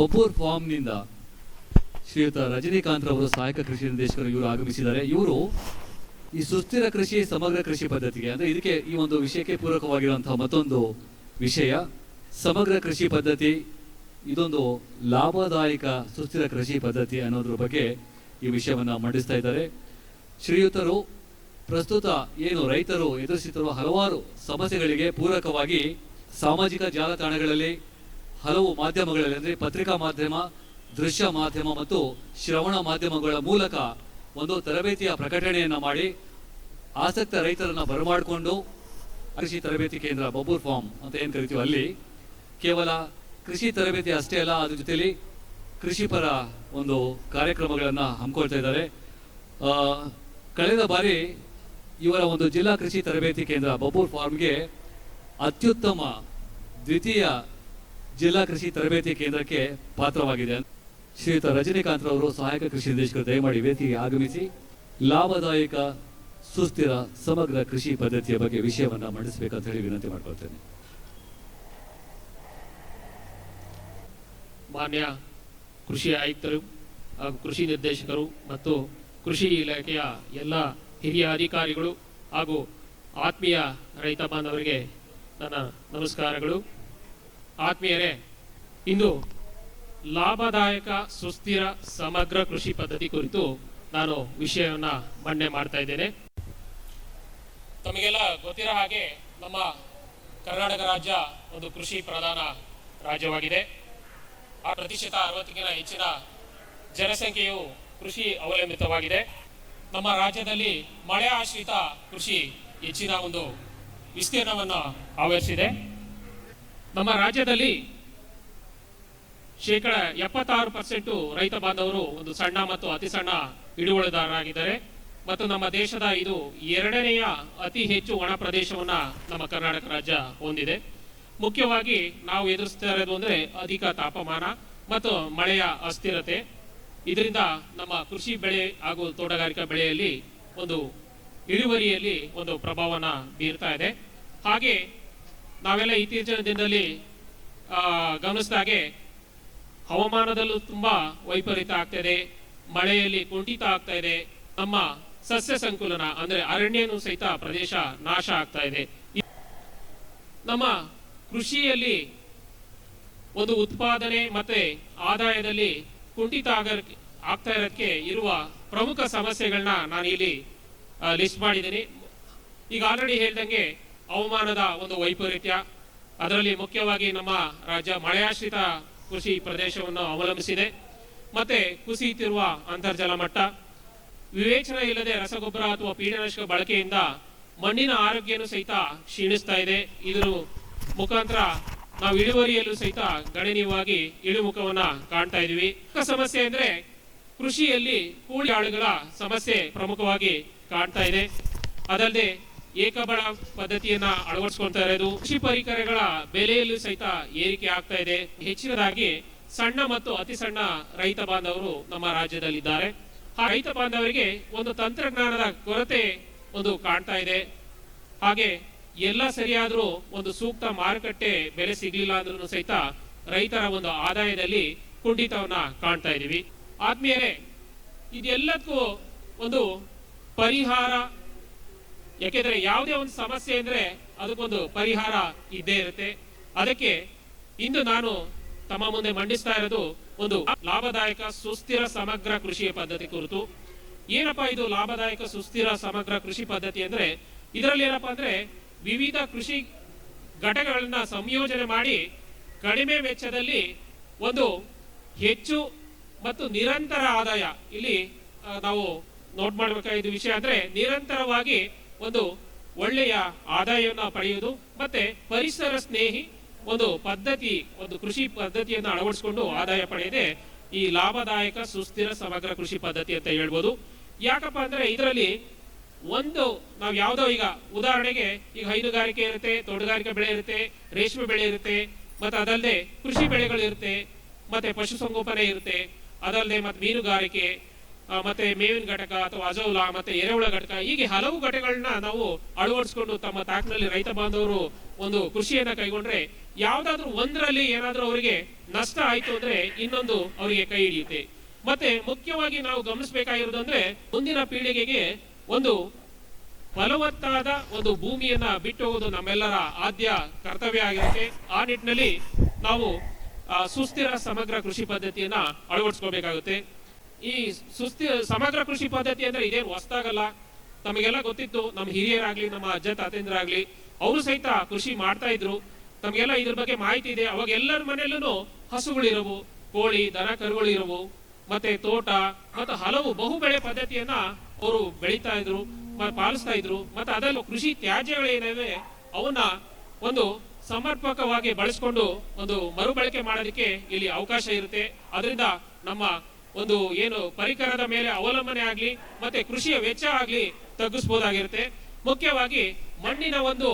ಬಪೂರ್ ಫಾರ್ಮ್ನಿಂದ ಶ್ರೀಯುತ ರಜನಿಕಾಂತ್ ಅವರು ಸಹಾಯಕ ಕೃಷಿ ನಿರ್ದೇಶಕರು ಇವರು ಆಗಮಿಸಿದ್ದಾರೆ. ಇವರು ಈ ಸುಸ್ಥಿರ ಕೃಷಿ, ಸಮಗ್ರ ಕೃಷಿ ಪದ್ಧತಿಗೆ, ಅಂದರೆ ಇದಕ್ಕೆ ಈ ಒಂದು ವಿಷಯಕ್ಕೆ ಪೂರಕವಾಗಿರುವಂತಹ ಮತ್ತೊಂದು ವಿಷಯ, ಸಮಗ್ರ ಕೃಷಿ ಪದ್ಧತಿ, ಇದೊಂದು ಲಾಭದಾಯಕ ಸುಸ್ಥಿರ ಕೃಷಿ ಪದ್ಧತಿ ಅನ್ನೋದ್ರ ಬಗ್ಗೆ ಈ ವಿಷಯವನ್ನು ಮಂಡಿಸ್ತಾ ಇದ್ದಾರೆ. ಶ್ರೀಯುತರು ಪ್ರಸ್ತುತ ಏನು ರೈತರು ಎದುರಿಸುತ್ತಿರುವ ಹಲವಾರು ಸಮಸ್ಯೆಗಳಿಗೆ ಪೂರಕವಾಗಿ ಸಾಮಾಜಿಕ ಜಾಲತಾಣಗಳಲ್ಲಿ ಹಲವು ಮಾಧ್ಯಮಗಳಲ್ಲಿ ಅಂದರೆ ಪತ್ರಿಕಾ ಮಾಧ್ಯಮ, ದೃಶ್ಯ ಮಾಧ್ಯಮ ಮತ್ತು ಶ್ರವಣ ಮಾಧ್ಯಮಗಳ ಮೂಲಕ ಒಂದು ತರಬೇತಿಯ ಪ್ರಕಟಣೆಯನ್ನು ಮಾಡಿ ಆಸಕ್ತ ರೈತರನ್ನು ಬರಮಾಡಿಕೊಂಡು ಕೃಷಿ ತರಬೇತಿ ಕೇಂದ್ರ ಬಬೂರ್ ಫಾರ್ಮ್ ಅಂತ ಏನು ಕರಿತೀವಿ ಅಲ್ಲಿ, ಕೇವಲ ಕೃಷಿ ತರಬೇತಿ ಅಷ್ಟೇ ಅಲ್ಲ, ಅದ್ರ ಜೊತೆಯಲ್ಲಿ ಕೃಷಿ ಪರ ಒಂದು ಕಾರ್ಯಕ್ರಮಗಳನ್ನು ಹಮ್ಮಿಕೊಳ್ತಾ ಇದ್ದಾರೆ. ಕಳೆದ ಬಾರಿ ಇವರ ಒಂದು ಜಿಲ್ಲಾ ಕೃಷಿ ತರಬೇತಿ ಕೇಂದ್ರ ಬಬೂರ್ ಫಾರ್ಮ್ಗೆ ಅತ್ಯುತ್ತಮ ದ್ವಿತೀಯ ಜಿಲ್ಲಾ ಕೃಷಿ ತರಬೇತಿ ಕೇಂದ್ರಕ್ಕೆ ಪಾತ್ರವಾಗಿದೆ. ಶ್ರೀಯುತ ರಜನಿಕಾಂತ್ ಅವರು ಸಹಾಯಕ ಕೃಷಿ ನಿರ್ದೇಶಕರು ದಯಮಾಡಿ ವೇದಿಕೆಗೆ ಆಗಮಿಸಿ, ಲಾಭದಾಯಕ, ಸುಸ್ಥಿರ, ಸಮಗ್ರ ಕೃಷಿ ಪದ್ಧತಿಯ ಬಗ್ಗೆ ವಿಷಯವನ್ನು ಮಂಡಿಸಬೇಕಂತ ಹೇಳಿ ವಿನಂತಿ ಮಾಡ್ಕೊಳ್ತೇನೆ. ಮಾನ್ಯ ಕೃಷಿ ಆಯುಕ್ತರು ಹಾಗೂ ಕೃಷಿ ನಿರ್ದೇಶಕರು ಮತ್ತು ಕೃಷಿ ಇಲಾಖೆಯ ಎಲ್ಲ ಹಿರಿಯ ಅಧಿಕಾರಿಗಳು ಹಾಗೂ ಆತ್ಮೀಯ ರೈತ ಬಾಂಧವರಿಗೆ ನನ್ನ ನಮಸ್ಕಾರಗಳು. ಆತ್ಮೀಯರೇ, ಇಂದು ಲಾಭದಾಯಕ, ಸುಸ್ಥಿರ, ಸಮಗ್ರ ಕೃಷಿ ಪದ್ಧತಿ ಕುರಿತು ನಾನು ವಿಷಯವನ್ನ ಮಂಡನೆ ಮಾಡ್ತಾ ಇದ್ದೇನೆ. ತಮಗೆಲ್ಲ ಗೊತ್ತಿರೋ ಹಾಗೆ ನಮ್ಮ ಕರ್ನಾಟಕ ರಾಜ್ಯ ಒಂದು ಕೃಷಿ ಪ್ರಧಾನ ರಾಜ್ಯವಾಗಿದೆ. ಆ ಪ್ರತಿಶತ ಅರವತ್ತಕ್ಕಿಂತ ಹೆಚ್ಚಿನ ಜನಸಂಖ್ಯೆಯು ಕೃಷಿ ಅವಲಂಬಿತವಾಗಿದೆ. ನಮ್ಮ ರಾಜ್ಯದಲ್ಲಿ ಮಳೆ ಆಶ್ರಿತ ಕೃಷಿ ಹೆಚ್ಚಿನ ಒಂದು ವಿಸ್ತೀರ್ಣವನ್ನು ಆವರಿಸಿದೆ. ನಮ್ಮ ರಾಜ್ಯದಲ್ಲಿ ಶೇಕಡ ಎಪ್ಪತ್ತಾರು ಪರ್ಸೆಂಟು ರೈತ ಬಾಂಧವರು ಒಂದು ಸಣ್ಣ ಮತ್ತು ಅತಿ ಸಣ್ಣ ಹಿಡುವಳಿದಾರರಾಗಿದ್ದಾರೆ. ಮತ್ತು ನಮ್ಮ ದೇಶದ ಇದು ಎರಡನೆಯ ಅತಿ ಹೆಚ್ಚು ಒಣ ಪ್ರದೇಶವನ್ನ ನಮ್ಮ ಕರ್ನಾಟಕ ರಾಜ್ಯ ಹೊಂದಿದೆ. ಮುಖ್ಯವಾಗಿ ನಾವು ಎದುರಿಸ್ತಾ ಇರೋದು ಅಂದ್ರೆ ಅಧಿಕ ತಾಪಮಾನ ಮತ್ತು ಮಳೆಯ ಅಸ್ಥಿರತೆ. ಇದರಿಂದ ನಮ್ಮ ಕೃಷಿ ಬೆಳೆ ಹಾಗೂ ತೋಟಗಾರಿಕಾ ಬೆಳೆಯಲ್ಲಿ ಒಂದು ಇಳುವರಿಯಲ್ಲಿ ಒಂದು ಪ್ರಭಾವನ ಬೀರ್ತಾ ಇದೆ. ಹಾಗೆ ನಾವೆಲ್ಲ ಇತ್ತೀಚಿನ ದಿನದಲ್ಲಿ ಗಮನಿಸಿದಾಗೆ ಹವಾಮಾನದಲ್ಲೂ ತುಂಬಾ ವೈಪರೀತ ಆಗ್ತಾ ಇದೆ ಮಳೆಯಲ್ಲಿ ಕುಂಠಿತ ಆಗ್ತಾ ಇದೆ, ನಮ್ಮ ಸಸ್ಯ ಸಂಕುಲನ ಅಂದ್ರೆ ಅರಣ್ಯನು ಸಹಿತ ಪ್ರದೇಶ ನಾಶ ಆಗ್ತಾ ಇದೆ. ನಮ್ಮ ಕೃಷಿಯಲ್ಲಿ ಒಂದು ಉತ್ಪಾದನೆ ಮತ್ತೆ ಆದಾಯದಲ್ಲಿ ಕುಂಠಿತ ಆಗ ಆಗ್ತಾ ಇರೋದಕ್ಕೆ ಇರುವ ಪ್ರಮುಖ ಸಮಸ್ಯೆಗಳನ್ನ ನಾನು ಇಲ್ಲಿ ಲಿಸ್ಟ್ ಮಾಡಿದ್ದೀನಿ. ಈಗ ಆಲ್ರೆಡಿ ಹೇಳ್ದಂಗೆ ಹವಾಮಾನದ ಒಂದು ವೈಪರೀತ್ಯ. ಅದರಲ್ಲಿ ಮುಖ್ಯವಾಗಿ ನಮ್ಮ ರಾಜ್ಯ ಮಳೆಯಾಶ್ರಿತ ಕೃಷಿ ಪ್ರದೇಶವನ್ನು ಅವಲಂಬಿಸಿದೆ. ಮತ್ತೆ ಕುಸಿಯುತ್ತಿರುವ ಅಂತರ್ಜಲ ಮಟ್ಟ. ವಿವೇಚನೆ ಇಲ್ಲದೆ ರಸಗೊಬ್ಬರ ಅಥವಾ ಪೀಡನಾಶಕ ಬಳಕೆಯಿಂದ ಮಣ್ಣಿನ ಆರೋಗ್ಯನೂ ಸಹಿತ ಕ್ಷೀಣಿಸ್ತಾ ಇದೆ. ಇದರ ಮುಖಾಂತರ ನಾವು ಇಳುವರಿಯಲ್ಲೂ ಸಹಿತ ಗಣನೀಯವಾಗಿ ಇಳಿಮುಖವನ್ನ ಕಾಣ್ತಾ ಇದೀವಿ ಸಮಸ್ಯೆ ಅಂದ್ರೆ ಕೃಷಿಯಲ್ಲಿ ಕೂಲಿ ಆಳುಗಳ ಸಮಸ್ಯೆ ಪ್ರಮುಖವಾಗಿ ಕಾಣ್ತಾ ಇದೆ. ಅದಲ್ಲದೆ ಏಕಬಳ ಪದ್ಧತಿಯನ್ನ ಅಳವಡಿಸ್ಕೊಳ್ತಾ ಇರೋದು. ಕೃಷಿ ಪರಿಕರಗಳ ಬೆಲೆಯಲ್ಲೂ ಸಹಿತ ಏರಿಕೆ ಆಗ್ತಾ ಇದೆ. ಹೆಚ್ಚಿನದಾಗಿ ಸಣ್ಣ ಮತ್ತು ಅತಿ ಸಣ್ಣ ರೈತ ಬಾಂಧವರು ನಮ್ಮ ರಾಜ್ಯದಲ್ಲಿದ್ದಾರೆ. ಆ ರೈತ ಬಾಂಧವರಿಗೆ ಒಂದು ತಂತ್ರಜ್ಞಾನದ ಕೊರತೆ ಒಂದು ಕಾಣ್ತಾ ಇದೆ. ಹಾಗೆ ಎಲ್ಲ ಸರಿಯಾದ್ರೂ ಒಂದು ಸೂಕ್ತ ಮಾರುಕಟ್ಟೆ ಬೆಲೆ ಸಿಗ್ಲಿಲ್ಲ ಅಂದ್ರೂ ಸಹಿತ ರೈತರ ಒಂದು ಆದಾಯದಲ್ಲಿ ಕುಂಠಿತವನ್ನ ಕಾಣ್ತಾ ಇದೀವಿ. ಆದ್ಮೇಲೆ ಇದೆಲ್ಲದಕ್ಕೂ ಒಂದು ಪರಿಹಾರ ಯಾಕೆಂದ್ರೆ ಯಾವುದೇ ಒಂದು ಸಮಸ್ಯೆ ಅಂದ್ರೆ ಅದಕ್ಕೊಂದು ಪರಿಹಾರ ಇದ್ದೇ ಇರುತ್ತೆ. ಅದಕ್ಕೆ ಇಂದು ನಾನು ತಮ್ಮ ಮುಂದೆ ಮಂಡಿಸ್ತಾ ಇರೋದು ಒಂದು ಲಾಭದಾಯಕ ಸುಸ್ಥಿರ ಸಮಗ್ರ ಕೃಷಿ ಪದ್ಧತಿ ಕುರಿತು. ಏನಪ್ಪಾ ಇದು ಲಾಭದಾಯಕ ಸುಸ್ಥಿರ ಸಮಗ್ರ ಕೃಷಿ ಪದ್ಧತಿ ಅಂದ್ರೆ? ಇದರಲ್ಲಿ ಏನಪ್ಪಾ ಅಂದ್ರೆ ವಿವಿಧ ಕೃಷಿ ಘಟಕಗಳನ್ನ ಸಂಯೋಜನೆ ಮಾಡಿ ಕಡಿಮೆ ವೆಚ್ಚದಲ್ಲಿ ಒಂದು ಹೆಚ್ಚು ಮತ್ತು ನಿರಂತರ ಆದಾಯ. ಇಲ್ಲಿ ನಾವು ನೋಟ್ ಮಾಡಬೇಕಾದ ವಿಷಯ ಅಂದ್ರೆ ನಿರಂತರವಾಗಿ ಒಂದು ಒಳ್ಳೆಯ ಆದಾಯವನ್ನು ಪಡೆಯುವುದು, ಮತ್ತೆ ಪರಿಸರ ಸ್ನೇಹಿ ಒಂದು ಪದ್ಧತಿ, ಒಂದು ಕೃಷಿ ಪದ್ಧತಿಯನ್ನು ಅಳವಡಿಸಿಕೊಂಡು ಆದಾಯ ಪಡೆಯದೆ ಈ ಲಾಭದಾಯಕ, ಸುಸ್ಥಿರ, ಸಮಗ್ರ ಕೃಷಿ ಪದ್ಧತಿ ಅಂತ ಹೇಳ್ಬೋದು. ಯಾಕಪ್ಪ ಅಂದ್ರೆ ಇದರಲ್ಲಿ ಒಂದು, ನಾವು ಯಾವುದೋ ಈಗ ಉದಾಹರಣೆಗೆ ಈಗ ಹೈನುಗಾರಿಕೆ ಇರುತ್ತೆ, ತೋಟಗಾರಿಕೆ ಬೆಳೆ ಇರುತ್ತೆ, ರೇಷ್ಮೆ ಬೆಳೆ ಇರುತ್ತೆ, ಮತ್ತೆ ಅದಲ್ಲದೆ ಕೃಷಿ ಬೆಳೆಗಳು ಇರುತ್ತೆ, ಮತ್ತೆ ಪಶುಸಂಗೋಪನೆ ಇರುತ್ತೆ, ಅದಲ್ಲದೆ ಮತ್ತೆ ಮೀನುಗಾರಿಕೆ ಮತ್ತೆ ಮೇವಿನ ಘಟಕ ಅಥವಾ ಅಜೌಲ ಮತ್ತೆ ಎರೆಹುಳ ಘಟಕ, ಹೀಗೆ ಹಲವು ಘಟಕಗಳನ್ನ ನಾವು ಅಳವಡಿಸಿಕೊಂಡು ತಮ್ಮ ತಾಕಿನಲ್ಲಿ ರೈತ ಬಾಂಧವರು ಒಂದು ಕೃಷಿಯನ್ನ ಕೈಗೊಂಡ್ರೆ ಯಾವ್ದಾದ್ರು ಒಂದರಲ್ಲಿ ಏನಾದ್ರೂ ಅವರಿಗೆ ನಷ್ಟ ಆಯ್ತು ಅಂದ್ರೆ ಇನ್ನೊಂದು ಅವರಿಗೆ ಕೈ ಹಿಡಿಯುತ್ತೆ. ಮತ್ತೆ ಮುಖ್ಯವಾಗಿ ನಾವು ಗಮನಿಸಬೇಕಾಗಿರೋದು ಅಂದ್ರೆ ಮುಂದಿನ ಪೀಳಿಗೆಗೆ ಒಂದು ಫಲವತ್ತಾದ ಒಂದು ಭೂಮಿಯನ್ನ ಬಿಟ್ಟು ಹೋಗೋದು ನಮ್ಮೆಲ್ಲರ ಆದ್ಯ ಕರ್ತವ್ಯ ಆಗಿರುತ್ತೆ. ಆ ನಿಟ್ಟಿನಲ್ಲಿ ನಾವು ಸುಸ್ಥಿರ ಸಮಗ್ರ ಕೃಷಿ ಪದ್ಧತಿಯನ್ನ ಅಳವಡಿಸ್ಕೋಬೇಕಾಗುತ್ತೆ. ಈ ಸುಸ್ತಿ, ಸಮಗ್ರ ಕೃಷಿ ಪದ್ಧತಿ ಅಂದ್ರೆ ಇದೇನು ಹೊಸ್ತಾಗಲ್ಲ ತಮಗೆಲ್ಲ ಗೊತ್ತಿತ್ತು ನಮ್ಮ ಹಿರಿಯರಾಗ್ಲಿ, ನಮ್ಮ ಅಜ್ಜ ತಾತೇಂದ್ರಾಗ್ಲಿ, ಅವರು ಸಹಿತ ಕೃಷಿ ಮಾಡ್ತಾ ಇದ್ರು. ತಮಗೆಲ್ಲ ಇದ್ರ ಬಗ್ಗೆ ಮಾಹಿತಿ ಇದೆ. ಅವಾಗ ಎಲ್ಲರ ಮನೆಯಲ್ಲೂ ಹಸುಗಳಿರವು ಕೋಳಿ, ದನ ಕರುಗಳಿರವು ಮತ್ತೆ ತೋಟ, ಮತ್ತು ಹಲವು ಬಹು ಬೆಳೆ ಪದ್ಧತಿಯನ್ನ ಅವರು ಬೆಳೀತಾ ಇದ್ರು ಪಾಲಿಸ್ತಾ ಇದ್ರು. ಮತ್ತೆ ಅದರಲ್ಲೂ ಕೃಷಿ ತ್ಯಾಜ್ಯಗಳೇನಿವೆ, ಅವನ್ನ ಒಂದು ಸಮರ್ಪಕವಾಗಿ ಬಳಸ್ಕೊಂಡು ಒಂದು ಮರುಬಳಕೆ ಮಾಡೋದಕ್ಕೆ ಇಲ್ಲಿ ಅವಕಾಶ ಇರುತ್ತೆ. ಅದರಿಂದ ನಮ್ಮ ಒಂದು ಏನು ಪರಿಕರದ ಮೇಲೆ ಅವಲಂಬನೆ ಆಗ್ಲಿ, ಮತ್ತೆ ಕೃಷಿಯ ವೆಚ್ಚ ಆಗ್ಲಿ ತಗ್ಗಿಸಬಹುದಾಗಿರುತ್ತೆ ಮುಖ್ಯವಾಗಿ ಮಣ್ಣಿನ ಒಂದು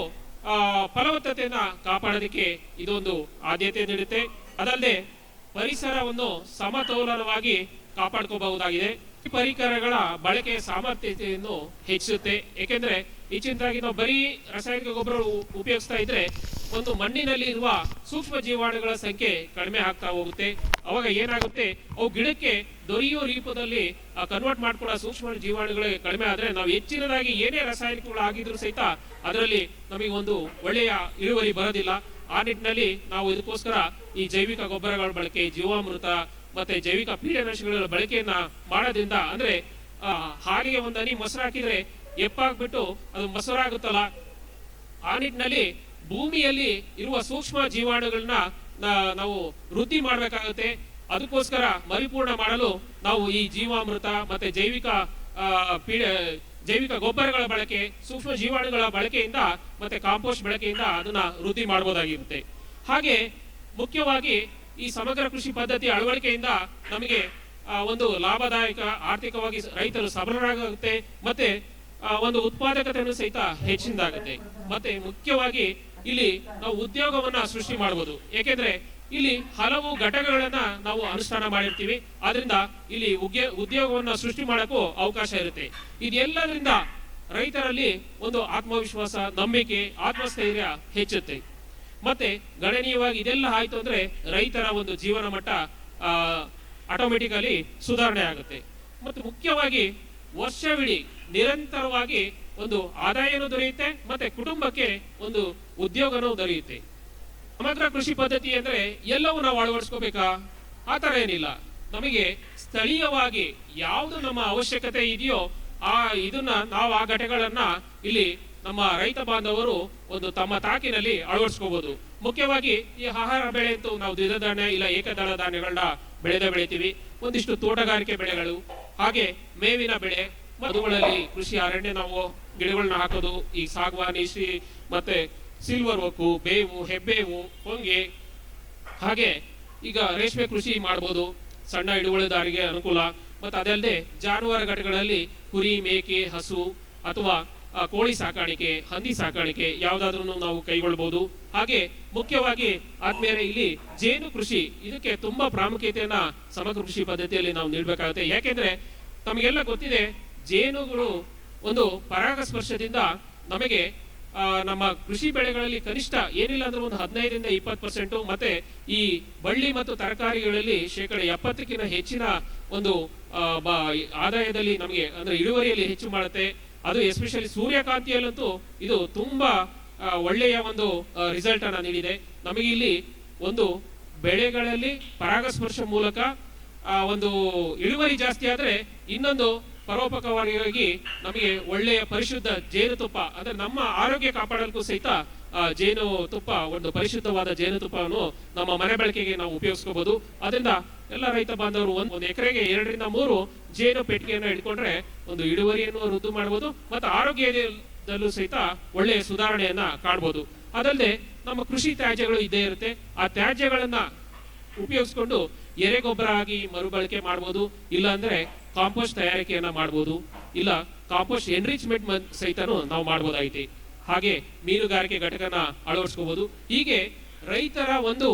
ಫಲವತ್ತತೆಯನ್ನ ಕಾಪಾಡೋದಕ್ಕೆ ಇದೊಂದು ಆದ್ಯತೆ ನೀಡುತ್ತೆ. ಅದಲ್ಲದೆ ಪರಿಸರವನ್ನು ಸಮತೋಲನವಾಗಿ ಕಾಪಾಡ್ಕೋಬಹುದಾಗಿದೆ. ಪರಿಕರಗಳ ಬಳಕೆ ಸಾಮರ್ಥ್ಯತೆಯನ್ನು ಹೆಚ್ಚಿಸುತ್ತೆ. ಏಕೆಂದ್ರೆ ಹೆಚ್ಚಿನದಾಗಿ ನಾವು ಬರೀ ರಾಸಾಯನಿಕ ಗೊಬ್ಬರ ಉಪಯೋಗಿಸ್ತಾ ಇದ್ರೆ ಒಂದು ಮಣ್ಣಿನಲ್ಲಿ ಇರುವ ಸೂಕ್ಷ್ಮ ಜೀವಾಣುಗಳ ಸಂಖ್ಯೆ ಕಡಿಮೆ ಆಗ್ತಾ ಹೋಗುತ್ತೆ. ಅವಾಗ ಏನಾಗುತ್ತೆ? ಅವು ಗಿಡಕ್ಕೆ ದೊರೆಯುವ ರೂಪದಲ್ಲಿ ಕನ್ವರ್ಟ್ ಮಾಡ್ಕೊಳ್ಳೋ ಸೂಕ್ಷ್ಮ ಜೀವಾಣುಗಳು ಕಡಿಮೆ ಆದ್ರೆ ನಾವು ಹೆಚ್ಚಿನದಾಗಿ ಏನೇ ರಾಸಾಯನಿಕಗಳು ಆಗಿದ್ರು ಸಹಿತ ಅದರಲ್ಲಿ ನಮಗೆ ಒಂದು ಒಳ್ಳೆಯ ಇಳುವರಿ ಬರೋದಿಲ್ಲ. ಆ ನಿಟ್ಟಿನಲ್ಲಿ ನಾವು ಇದಕ್ಕೋಸ್ಕರ ಈ ಜೈವಿಕ ಗೊಬ್ಬರಗಳ ಬಳಕೆ, ಜೀವಾಮೃತ ಮತ್ತೆ ಜೈವಿಕ ಪೀಡನಾಶಕಗಳ ಬಳಕೆಯನ್ನ ಮಾಡೋದ್ರಿಂದ ಅಂದ್ರೆ ಹಾಗೆ ಒಂದು ಹನಿ ಮೊಸರು ಹಾಕಿದ್ರೆ ಎಪ್ಪಾಗ್ಬಿಟ್ಟು ಅದು ಮೊಸರಾಗುತ್ತಲ್ಲ? ಆ ನಿಟ್ಟಿನಲ್ಲಿ ಭೂಮಿಯಲ್ಲಿ ಇರುವ ಸೂಕ್ಷ್ಮ ಜೀವಾಣುಗಳನ್ನ ನಾವು ವೃದ್ಧಿ ಮಾಡಬೇಕಾಗುತ್ತೆ. ಅದಕ್ಕೋಸ್ಕರ ಮರಿಪೂರ್ಣ ಮಾಡಲು ನಾವು ಈ ಜೀವಾಮೃತ ಮತ್ತೆ ಜೈವಿಕ ಜೈವಿಕ ಗೊಬ್ಬರಗಳ ಬಳಕೆ, ಸೂಕ್ಷ್ಮ ಜೀವಾಣುಗಳ ಬಳಕೆಯಿಂದ ಮತ್ತೆ ಕಾಂಪೋಸ್ಟ್ ಬಳಕೆಯಿಂದ ಅದನ್ನ ವೃದ್ಧಿ ಮಾಡಬಹುದಾಗಿರುತ್ತೆ ಹಾಗೆ ಮುಖ್ಯವಾಗಿ ಈ ಸಮಗ್ರ ಕೃಷಿ ಪದ್ಧತಿ ಅಳವಡಿಕೆಯಿಂದ ನಮಗೆ ಒಂದು ಲಾಭದಾಯಕ, ಆರ್ಥಿಕವಾಗಿ ರೈತರು ಸಬಲರಾಗುತ್ತೆ, ಮತ್ತೆ ಒಂದು ಉತ್ಪಾದಕತೆಯನ್ನು ಸಹಿತ ಹೆಚ್ಚಿನದಾಗುತ್ತೆ. ಮತ್ತೆ ಮುಖ್ಯವಾಗಿ ಇಲ್ಲಿ ನಾವು ಉದ್ಯೋಗವನ್ನ ಸೃಷ್ಟಿ ಮಾಡಬಹುದು ಏಕೆಂದ್ರೆ ಇಲ್ಲಿ ಹಲವು ಘಟಕಗಳನ್ನ ನಾವು ಅನುಷ್ಠಾನ ಮಾಡಿರ್ತೀವಿ. ಆದ್ರಿಂದ ಇಲ್ಲಿ ಉದ್ಯೋಗವನ್ನ ಸೃಷ್ಟಿ ಮಾಡಕ್ಕೂ ಅವಕಾಶ ಇರುತ್ತೆ. ಇದೆಲ್ಲದರಿಂದ ರೈತರಲ್ಲಿ ಒಂದು ಆತ್ಮವಿಶ್ವಾಸ, ನಂಬಿಕೆ, ಆತ್ಮಸ್ಥೈರ್ಯ ಹೆಚ್ಚುತ್ತೆ. ಮತ್ತೆ ಗಣನೀಯವಾಗಿ ಇದೆಲ್ಲ ಆಯ್ತು ಅಂದ್ರೆ ರೈತರ ಒಂದು ಜೀವನ ಮಟ್ಟ ಆಟೋಮೆಟಿಕಲಿ ಸುಧಾರಣೆ ಆಗುತ್ತೆ. ಮತ್ತು ಮುಖ್ಯವಾಗಿ ವರ್ಷವಿಡೀ ನಿರಂತರವಾಗಿ ಒಂದು ಆದಾಯನೂ ದೊರೆಯುತ್ತೆ, ಮತ್ತೆ ಕುಟುಂಬಕ್ಕೆ ಒಂದು ಉದ್ಯೋಗನೂ ದೊರೆಯುತ್ತೆ. ಸಮಗ್ರ ಕೃಷಿ ಪದ್ಧತಿ ಅಂದ್ರೆ ಎಲ್ಲವೂ ನಾವು ಅಳವಡಿಸ್ಕೋಬೇಕಾ? ಆ ತರ ಏನಿಲ್ಲ. ನಮಗೆ ಸ್ಥಳೀಯವಾಗಿ ಯಾವುದು ನಮ್ಮ ಅವಶ್ಯಕತೆ ಇದೆಯೋ, ಆ, ಇದನ್ನ ನಾವು ಆ ಘಟಕಗಳನ್ನ ಇಲ್ಲಿ ನಮ್ಮ ರೈತ ಬಾಂಧವರು ಒಂದು ತಮ್ಮ ತಾಕಿನಲ್ಲಿ ಅಳವಡಿಸ್ಕೋಬಹುದು ಮುಖ್ಯವಾಗಿ ಈ ಆಹಾರ ಬೆಳೆ ಅಂತೂ ನಾವು ದ್ವಿದಳ ಧಾನ್ಯ ಇಲ್ಲ ಏಕದಳ ಧಾನ್ಯಗಳನ್ನ ಬೆಳೆದ ಬೆಳಿತೀವಿ. ಒಂದಿಷ್ಟು ತೋಟಗಾರಿಕೆ ಬೆಳೆಗಳು, ಹಾಗೆ ಮೇವಿನ ಬೆಳೆ, ಮಧುಗಳಲ್ಲಿ ಕೃಷಿ ಅರಣ್ಯ ನಾವು ಗಿಡಗಳನ್ನ ಹಾಕೋದು, ಈ ಸಾಗವಾನಿ, ಶ್ರೀ ಮತ್ತೆ ಸಿಲ್ವರ್ ಒಕ್ಕು ಬೇವು, ಹೆಬ್ಬೇವು, ಹೊಂಗೆ, ಹಾಗೆ ಈಗ ರೇಷ್ಮೆ ಕೃಷಿ ಮಾಡಬಹುದು ಸಣ್ಣ ಹಿಡುವಳಿದಾರಿಗೆ ಅನುಕೂಲ. ಮತ್ತು ಅದಲ್ಲದೆ ಜಾನುವಾರು ಘಟಕಗಳಲ್ಲಿ ಕುರಿ, ಮೇಕೆ, ಹಸು ಅಥವಾ ಕೋಳಿ ಸಾಕಾಣಿಕೆ, ಹಂದಿ ಸಾಕಾಣಿಕೆ ಯಾವುದಾದ್ರೂ ನಾವು ಕೈಗೊಳ್ಳಬಹುದು ಹಾಗೆ ಮುಖ್ಯವಾಗಿ ಆದ್ಮೇಲೆ ಇಲ್ಲಿ ಜೇನು ಕೃಷಿ, ಇದಕ್ಕೆ ತುಂಬಾ ಪ್ರಾಮುಖ್ಯತೆಯನ್ನ ಸಮಗ್ರ ಕೃಷಿ ಪದ್ಧತಿಯಲ್ಲಿ ನಾವು ನೀಡಬೇಕಾಗುತ್ತೆ. ಯಾಕೆಂದ್ರೆ ತಮಗೆಲ್ಲ ಗೊತ್ತಿದೆ, ಜೇನುಗಳು ಒಂದು ಪರಾಗಸ್ಪರ್ಶದಿಂದ ನಮಗೆ ನಮ್ಮ ಕೃಷಿ ಬೆಳೆಗಳಲ್ಲಿ ಕನಿಷ್ಠ ಏನಿಲ್ಲ ಅಂದ್ರೆ ಒಂದು ಹದಿನೈದರಿಂದ ಇಪ್ಪತ್ತು ಪರ್ಸೆಂಟು, ಮತ್ತೆ ಈ ಬಳ್ಳಿ ಮತ್ತು ತರಕಾರಿಗಳಲ್ಲಿ ಶೇಕಡ ಎಪ್ಪತ್ತಕ್ಕಿಂತ ಹೆಚ್ಚಿನ ಒಂದು ಆದಾಯದಲ್ಲಿ ನಮಗೆ, ಅಂದ್ರೆ ಇಳುವರಿಯಲ್ಲಿ ಹೆಚ್ಚು ಮಾಡುತ್ತೆ. ಅದು ಎಸ್ಪೆಷಲಿ ಸೂರ್ಯಕಾಂತಿಯಲ್ಲಂತೂ ಇದು ತುಂಬಾ ಒಳ್ಳೆಯ ಒಂದು ರಿಸಲ್ಟ್ ಅನ್ನ ನೀಡಿದೆ. ನಮಗೆ ಇಲ್ಲಿ ಒಂದು ಬೆಳೆಗಳಲ್ಲಿ ಪರಾಗಸ್ಪರ್ಶ ಮೂಲಕ ಒಂದು ಇಳುವರಿ ಜಾಸ್ತಿ ಆದ್ರೆ ಇನ್ನೊಂದು ಪರೋಪಕವಾಗಿ ನಮಗೆ ಒಳ್ಳೆಯ ಪರಿಶುದ್ಧ ಜೇನುತುಪ್ಪ, ಅಂದ್ರೆ ನಮ್ಮ ಆರೋಗ್ಯ ಕಾಪಾಡಲಿಕ್ಕೂ ಸಹಿತ ಜೇನು ತುಪ್ಪ ಒಂದು ಪರಿಶುದ್ಧವಾದ ಜೇನುತುಪ್ಪವನ್ನು ನಮ್ಮ ಮನೆ ಬಳಕೆಗೆ ನಾವು ಉಪಯೋಗಿಸ್ಕೋಬಹುದು ಅದರಿಂದ ಎಲ್ಲ ರೈತ ಬಾಂಧವರು ಒಂದ್ ಒಂದು ಎಕರೆಗೆ ಎರಡರಿಂದ ಮೂರು ಜೇನು ಪೆಟ್ಟಿಗೆಯನ್ನು ಇಟ್ಕೊಂಡ್ರೆ ಒಂದು ಇಳುವರಿಯನ್ನು ವೃದ್ಧಿ ಮಾಡಬಹುದು ಮತ್ತು ಆರೋಗ್ಯದಲ್ಲೂ ಸಹಿತ ಒಳ್ಳೆಯ ಸುಧಾರಣೆಯನ್ನ ಕಾಣಬಹುದು ಅದಲ್ಲದೆ ನಮ್ಮ ಕೃಷಿ ತ್ಯಾಜ್ಯಗಳು ಇದ್ದೇ ಇರುತ್ತೆ. ಆ ತ್ಯಾಜ್ಯಗಳನ್ನ ಉಪಯೋಗಿಸ್ಕೊಂಡು ಎರೆಗೊಬ್ಬರ ಆಗಿ ಮರುಬಳಕೆ ಮಾಡಬಹುದು ಇಲ್ಲ ಅಂದ್ರೆ ಕಾಂಪೋಸ್ಟ್ ತಯಾರಿಕೆಯನ್ನ ಮಾಡಬಹುದು ಇಲ್ಲ ಕಾಂಪೋಸ್ಟ್ ಎನ್ರಿಚ್ಮೆಂಟ್ ಸಹಿತನೂ ನಾವು ಮಾಡಬಹುದಾಗಿದೆ ಹಾಗೆ ಮೀನುಗಾರಿಕೆ ಘಟಕನ ಅಳವಡಿಸ್ಕೋಬಹುದು ಹೀಗೆ ರೈತರ ಒಂದು